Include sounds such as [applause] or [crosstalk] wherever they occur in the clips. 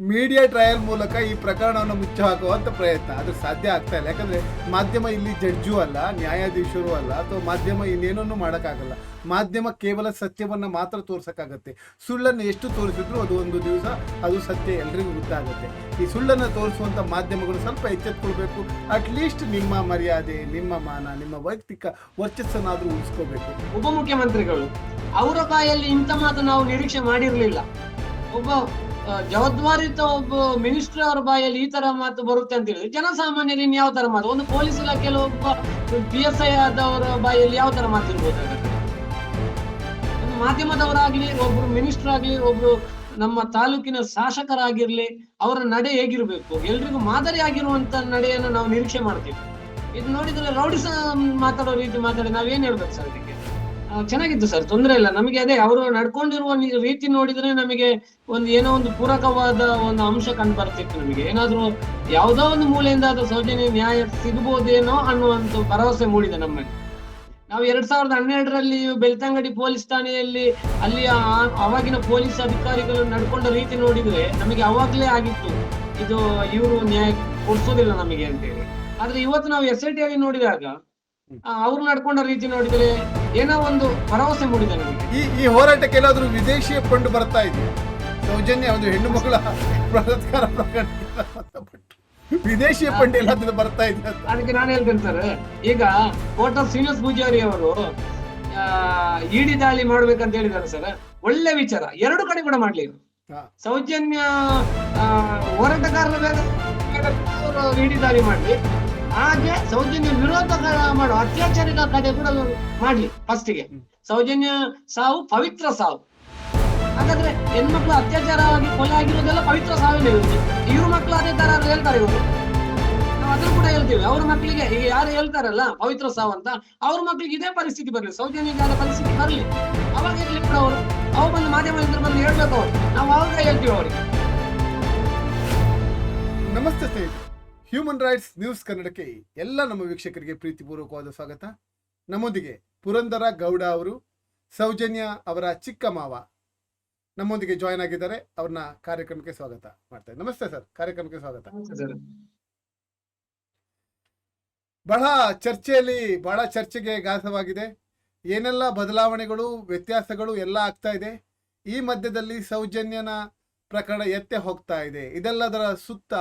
Media trial ಮೂಲಕ ಈ ಪ್ರಕರಣವನ್ನು ಮುಚ್ಚಿ ಹಾಕುವಂತ ಪ್ರಯತ್ನ. ಅದು ಸಾಧ್ಯ ಆಗ್ತಾ ಇಲ್ಲ. ಯಾಕಂದ್ರೆ ಮಾಧ್ಯಮ ಇಲ್ಲಿ ಜಡ್ಜು ಅಲ್ಲ, ನ್ಯಾಯಾಧೀಶರು ಅಲ್ಲ, ಅಥವಾ ಮಾಧ್ಯಮ ಇನ್ನೇನನ್ನು ಮಾಡೋಕ್ಕಾಗಲ್ಲ. ಮಾಧ್ಯಮ ಕೇವಲ ಸತ್ಯವನ್ನ ಮಾತ್ರ ತೋರ್ಸಕ್ಕಾಗತ್ತೆ. ಸುಳ್ಳನ್ನು ಎಷ್ಟು ತೋರಿಸಿದ್ರು ಅದು ಒಂದು ದಿವಸ ಅದು ಸತ್ಯ ಎಲ್ರಿಗೂ ಗೊತ್ತಾಗುತ್ತೆ. ಈ ಸುಳ್ಳನ್ನು ತೋರಿಸುವಂತ ಮಾಧ್ಯಮಗಳು ಸ್ವಲ್ಪ ಎಚ್ಚೆತ್ಕೊಳ್ಬೇಕು. ಅಟ್ಲೀಸ್ಟ್ ನಿಮ್ಮ ಮರ್ಯಾದೆ, ನಿಮ್ಮ ಮಾನ, ನಿಮ್ಮ ವೈಯಕ್ತಿಕ ವರ್ಚಸ್ಸನ್ನಾದ್ರೂ ಉಳಿಸ್ಕೋಬೇಕು. ಉಪಮುಖ್ಯಮಂತ್ರಿಗಳು ಅವರ ಬಾಯಲ್ಲಿ ಇಂಥ ಮಾತು ನಾವು ನಿರೀಕ್ಷೆ ಮಾಡಿರಲಿಲ್ಲ. ಒಬ್ಬ ಜವಾಬ್ದಾರಿತ ಒಬ್ಬ ಮಿನಿಸ್ಟರ್ ಅವರ ಬಾಯಲ್ಲಿ ಈ ತರ ಮಾತು ಬರುತ್ತೆ ಅಂತ ಹೇಳಿದ್ರೆ ಜನಸಾಮಾನ್ಯರು ಇನ್ ಯಾವ ತರ ಮಾತು? ಒಂದು ಪೊಲೀಸ್ ಇಲಾಖೆಯಲ್ಲಿ ಒಬ್ಬ ಪಿ ಎಸ್ ಐ ಆದವರ ಬಾಯಲ್ಲಿ ಯಾವ ತರ ಮಾತಿರ್ಬೋದು? ಒಂದು ಮಾಧ್ಯಮದವರಾಗ್ಲಿ ಒಬ್ರು ಮಿನಿಸ್ಟರ್ ಆಗ್ಲಿ ಒಬ್ರು ನಮ್ಮ ತಾಲೂಕಿನ ಶಾಸಕರಾಗಿರ್ಲಿ ಅವರ ನಡೆ ಹೇಗಿರ್ಬೇಕು? ಎಲ್ರಿಗೂ ಮಾದರಿ ಆಗಿರುವಂತ ನಡೆಯನ್ನು ನಾವು ನಿರೀಕ್ಷೆ ಮಾಡ್ತೀವಿ. ಇದು ನೋಡಿದ್ರೆ ರೌಡಿಸ ಮಾತಾಡೋ ರೀತಿ ಮಾತಾಡಿ ನಾವೇನ್ ಹೇಳ್ಬೇಕು ಸರ್ ಇದಕ್ಕೆ ಆ, ಚೆನ್ನಾಗಿತ್ತು ಸರ್, ತೊಂದರೆ ಇಲ್ಲ. ನಮಗೆ ಅದೇ, ಅವರು ನಡ್ಕೊಂಡಿರುವ ರೀತಿ ನೋಡಿದ್ರೆ ನಮಗೆ ಒಂದು ಏನೋ ಒಂದು ಪೂರಕವಾದ ಒಂದು ಅಂಶ ಕಂಡು ಬರ್ತಿತ್ತು ನಮಗೆ. ಏನಾದ್ರೂ ಯಾವುದೋ ಒಂದು ಮೂಲೆಯಿಂದ ಅದು ಸೌಜನ್ಯ ನ್ಯಾಯ ಸಿಗಬಹುದೇನೋ ಅನ್ನುವಂತ ಭರವಸೆ ಮೂಡಿದೆ ನಮ್ಮಲ್ಲಿ. ನಾವು ಎರಡ್ ಸಾವಿರದ ಹನ್ನೆರಡರಲ್ಲಿ ಬೆಳ್ತಂಗಡಿ ಪೊಲೀಸ್ ಠಾಣೆಯಲ್ಲಿ ಅಲ್ಲಿ ಅವಾಗಿನ ಪೊಲೀಸ್ ಅಧಿಕಾರಿಗಳು ನಡ್ಕೊಂಡ ರೀತಿ ನೋಡಿದ್ರೆ ನಮಗೆ ಅವಾಗ್ಲೇ ಆಗಿತ್ತು. ಇದು ಇವರು ನ್ಯಾಯ ಕೊಡ್ಸೋದಿಲ್ಲ ನಮಗೆ ಅಂತೇಳಿ. ಆದ್ರೆ ಇವತ್ತು ನಾವು ಎಸ್ ಐ ಟಿ ಆಗಿ ನೋಡಿದಾಗ ಅವ್ರು ನಡ್ಕೊಂಡ ರೀತಿ ನೋಡಿದ್ರೆ ಏನೋ ಒಂದು ಭರವಸೆ ಮೂಡಿದೆ ನನಗೆ. ಈ ಈ ಹೋರಾಟಕ್ಕೆ ಎಲ್ಲಾದರೂ ವಿದೇಶಿ ಕಂಡು ಬರ್ತಾ ಇದೆ ಸೌಜನ್ಯ ಒಂದು ಹೆಣ್ಣು ಮಕ್ಕಳ ಬಲಾತ್ಕಾರ ಪ್ರಕರಣಕ್ಕೆ ವಿದೇಶಿ ಫಂಡ್ ಎಲ್ಲಾದ್ರೂ ಬರ್ತಾ ಇದೆ ಅದಕ್ಕೆ ನಾನು ಹೇಳ್ತೇನೆ ಸರ್ ಈಗ ಕೋಟ ಶ್ರೀನಿವಾಸ ಪೂಜಾರಿ ಅವರು ಇಡಿ ದಾಳಿ ಮಾಡ್ಬೇಕಂತ ಹೇಳಿದ್ದಾರೆ ಸರ್. ಒಳ್ಳೆ ವಿಚಾರ ಎರಡು ಕಡೆ ಕೂಡ ಮಾಡ್ಲಿ. ಸೌಜನ್ಯ ಹೋರಾಟಗಾರರ ಮೇಲೆ ಇಡಿ ದಾಳಿ ಮಾಡ್ಲಿ. ಹಾಗೆ ಸೌಜನ್ಯ ವಿರೋಧ ಮಾಡೋ ಅತ್ಯಾಚಾರಿಗಳ ಕಡೆ ಕೂಡ ಮಾಡ್ಲಿ ಫಸ್ಟಿಗೆ ಸೌಜನ್ಯ ಸಾವು ಪವಿತ್ರ ಸಾವು. ಹಾಗಾದ್ರೆ ಹೆಣ್ಮಕ್ಳು ಅತ್ಯಾಚಾರವಾಗಿ ಕೊಲೆ ಆಗಿರೋದೆಲ್ಲ ಪವಿತ್ರ ಸಾವಿನ ಇವ್ರ ಮಕ್ಳು ಅದೇ ತರ ಹೇಳ್ತಾರೆ ಇವರು. ನಾವು ಅದನ್ನು ಕೂಡ ಹೇಳ್ತೀವಿ. ಅವ್ರ ಮಕ್ಕಳಿಗೆ ಈಗ ಯಾರು ಹೇಳ್ತಾರಲ್ಲ ಪವಿತ್ರ ಸಾವು ಅಂತ ಅವ್ರ ಮಕ್ಳಿಗೆ ಇದೇ ಪರಿಸ್ಥಿತಿ ಬರಲಿ. ಸೌಜನ್ಯ ಆದ ಪರಿಸ್ಥಿತಿ ಬರಲಿ. ಅವಾಗ ಇರ್ಲಿ ಕೂಡ ಅವರು. ಅವ್ರು ಬಂದು ಮಾಧ್ಯಮದಿಂದ ಬಂದು ಹೇಳ್ಬೇಕು ಅವ್ರು. ನಾವು ಅವಾಗ ಹೇಳ್ತೀವಿ ಅವ್ರಿಗೆ. ನಮಸ್ತೆ ಸ್ನೇಹಿತರೆ. ಹ್ಯೂಮನ್ ರೈಟ್ಸ್ ನ್ಯೂಸ್ ಕನ್ನಡಕ್ಕೆ ಎಲ್ಲ ನಮ್ಮ ವೀಕ್ಷಕರಿಗೆ ಪ್ರೀತಿಪೂರ್ವಕವಾದ ಸ್ವಾಗತ. ನಮ್ಮೊಂದಿಗೆ ಪುರಂದರ ಗೌಡ ಅವರು ಸೌಜನ್ಯ ಅವರ ಚಿಕ್ಕ ಮಾವ ನಮ್ಮೊಂದಿಗೆ ಜಾಯ್ನ್ ಆಗಿದ್ದಾರೆ. ಅವ್ರನ್ನ ಕಾರ್ಯಕ್ರಮಕ್ಕೆ ಸ್ವಾಗತ ಮಾಡ್ತಾರೆ ನಮಸ್ತೆ ಸರ್ ಕಾರ್ಯಕ್ರಮಕ್ಕೆ ಸ್ವಾಗತ. ಬಹಳ ಚರ್ಚೆಯಲ್ಲಿ ಬಹಳ ಚರ್ಚೆಗೆ ಗಾಸವಾಗಿದೆ ಏನೆಲ್ಲ ಬದಲಾವಣೆಗಳು ವ್ಯತ್ಯಾಸಗಳು ಎಲ್ಲ ಆಗ್ತಾ ಇದೆ. ಈ ಮಧ್ಯದಲ್ಲಿ ಸೌಜನ್ಯನ ಪ್ರಕರಣ ಎತ್ತೆ ಹೋಗ್ತಾ ಇದೆ. ಇದೆಲ್ಲದರ ಸುತ್ತ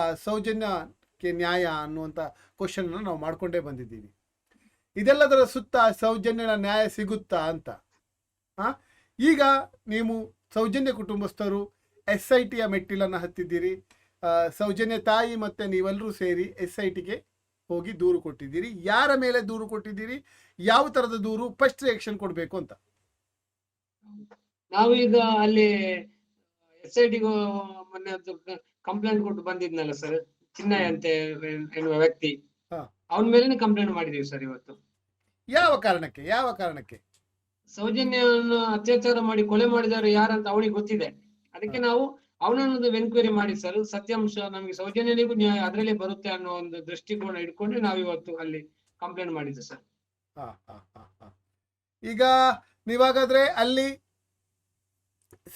ಸೌಜನ್ಯಕ್ಕೆ ನ್ಯಾಯ ಅನ್ನುವಂಥ ಕ್ವಶನ್ ನಾವು ಮಾಡ್ಕೊಂಡೇ ಬಂದಿದ್ದೀವಿ. ಇದೆಲ್ಲದರ ಸುತ್ತ ಸೌಜನ್ಯನ ನ್ಯಾಯ ಸಿಗುತ್ತಾ ಅಂತ? ಈಗ ನೀವು ಸೌಜನ್ಯ ಕುಟುಂಬಸ್ಥರು ಎಸ್ ಐ ಟಿಯ ಮೆಟ್ಟಿಲನ್ನು ಹತ್ತಿದ್ದೀರಿ. ಸೌಜನ್ಯ ತಾಯಿ ಮತ್ತೆ ನೀವೆಲ್ಲರೂ ಸೇರಿ ಎಸ್ ಐ ಟಿಗೆ ಹೋಗಿ ದೂರು ಕೊಟ್ಟಿದ್ದೀರಿ. ಯಾರ ಮೇಲೆ ದೂರು ಕೊಟ್ಟಿದ್ದೀರಿ? ಯಾವ ತರದ ದೂರು? ಫಸ್ಟ್ ರಿಯಾಕ್ಷನ್ ಕೊಡಬೇಕು ಅಂತ. ನಾವು ಈಗ ಅಲ್ಲಿ ಎಸ್ ಐ ಟಿಗೂ ಮೊನ್ನೆ ಕಂಪ್ಲೇಂಟ್ ಕೊಟ್ಟು ಬಂದಿದ್ನಲ್ಲ ಸರ್ ಚಿನ್ನಯ್ಯ ಅಂತ ಎನ್ನುವ ವ್ಯಕ್ತಿ. ಅವನ ಮೇಲೆ ಕಂಪ್ಲೇಂಟ್ ಮಾಡಿದೀವಿ ಸರ್ ಇವತ್ತು. ಯಾವ ಕಾರಣಕ್ಕೆ? ಯಾವ ಕಾರಣಕ್ಕೆ? ಸೌಜನ್ಯವನ್ನು ಅತ್ಯಾಚಾರ ಮಾಡಿ ಕೊಲೆ ಮಾಡಿದವರು ಯಾರಂತ ಅವನಿಗೆ ಗೊತ್ತಿದೆ. ಅದಕ್ಕೆ ನಾವು ಅವನನ್ನು ಎನ್ಕ್ವೈರಿ ಮಾಡಿ ಸರ್ ಸತ್ಯಾಂಶ ನಮಗೆ ಸೌಜನ್ಯನಿಗೂ ನ್ಯಾಯ ಅದರಲ್ಲಿ ಬರುತ್ತೆ ಅನ್ನೋ ಒಂದು ದೃಷ್ಟಿಕೋನ ಇಟ್ಕೊಂಡು ನಾವು ಇವತ್ತು ಅಲ್ಲಿ ಕಂಪ್ಲೇಂಟ್ ಮಾಡಿದ್ದು ಸರ್. ಈಗ ನೀವಾಗಾದ್ರೆ ಅಲ್ಲಿ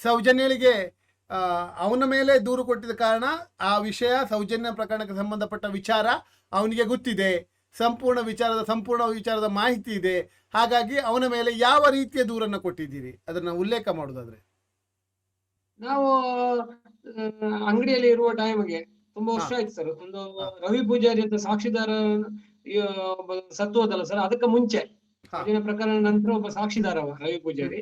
ಸೌಜನ್ಯಳಿಗೆ ಅವನ ಮೇಲೆ ದೂರು ಕೊಟ್ಟಿದ ಕಾರಣ ಆ ವಿಷಯ ಸೌಜನ್ಯ ಪ್ರಕರಣಕ್ಕೆ ಸಂಬಂಧಪಟ್ಟ ವಿಚಾರ ಅವನಿಗೆ ಗೊತ್ತಿದೆ. ಸಂಪೂರ್ಣ ವಿಚಾರದ ಸಂಪೂರ್ಣ ವಿಚಾರದ ಮಾಹಿತಿ ಇದೆ. ಹಾಗಾಗಿ ಅವನ ಮೇಲೆ ಯಾವ ರೀತಿಯ ದೂರನ್ನು ಕೊಟ್ಟಿದ್ದೀರಿ? ಅದನ್ನ ಉಲ್ಲೇಖ ಮಾಡೋದಾದ್ರೆ. ನಾವು ಅಂಗಡಿಯಲ್ಲಿ ಇರುವ ಟೈಮ್ಗೆ ತುಂಬಾ ವರ್ಷ ಆಯ್ತು ಸರ್. ಒಂದು ರವಿ ಪೂಜಾರಿ ಅಂತ ಸಾಕ್ಷಿದಾರ ಸತ್ತು ಹೋದಲ್ಲ ಸರ್. ಅದಕ್ಕೆ ಮುಂಚೆ. ಪ್ರಕರಣ ನಂತರ ಒಬ್ಬ ಸಾಕ್ಷಿದಾರ ರವಿ ಪೂಜಾರಿ.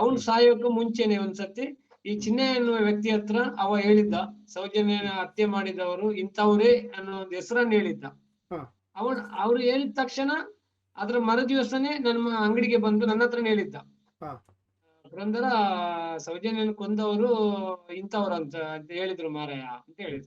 ಅವನು ಸಾಯೋಕ ಸಾಯೋಕೆ ಮುಂಚೆನೆ ಒಂದ್ಸತಿ ಈ ಚಿಹ್ನೆ ಎನ್ನುವ ವ್ಯಕ್ತಿ ಹತ್ರ ಅವ ಹೇಳಿದ್ದ ಸೌಜನ್ಯನ ಹತ್ಯೆ ಮಾಡಿದವರು ಇಂಥವ್ರೇ ಅನ್ನೋ ಒಂದು ಹೆಸರನ್ನ ಹೇಳಿದ್ದ. ಅವನ್ ಅವ್ರು ಹೇಳಿದ ತಕ್ಷಣ ಅದ್ರ ಮರು ದಿವಸನೇ ನಮ್ಮ ಅಂಗಡಿಗೆ ಬಂದು ನನ್ನ ಹತ್ರನೇ ಹೇಳಿದ್ದ. ಪುರಂದರ ಸೌಜನ್ಯನ ಕೊಂದವರು ಇಂಥವ್ರು ಅಂತ ಹೇಳಿದ್ರು ಮಾರಾಯ ಅಂತ ಹೇಳಿದ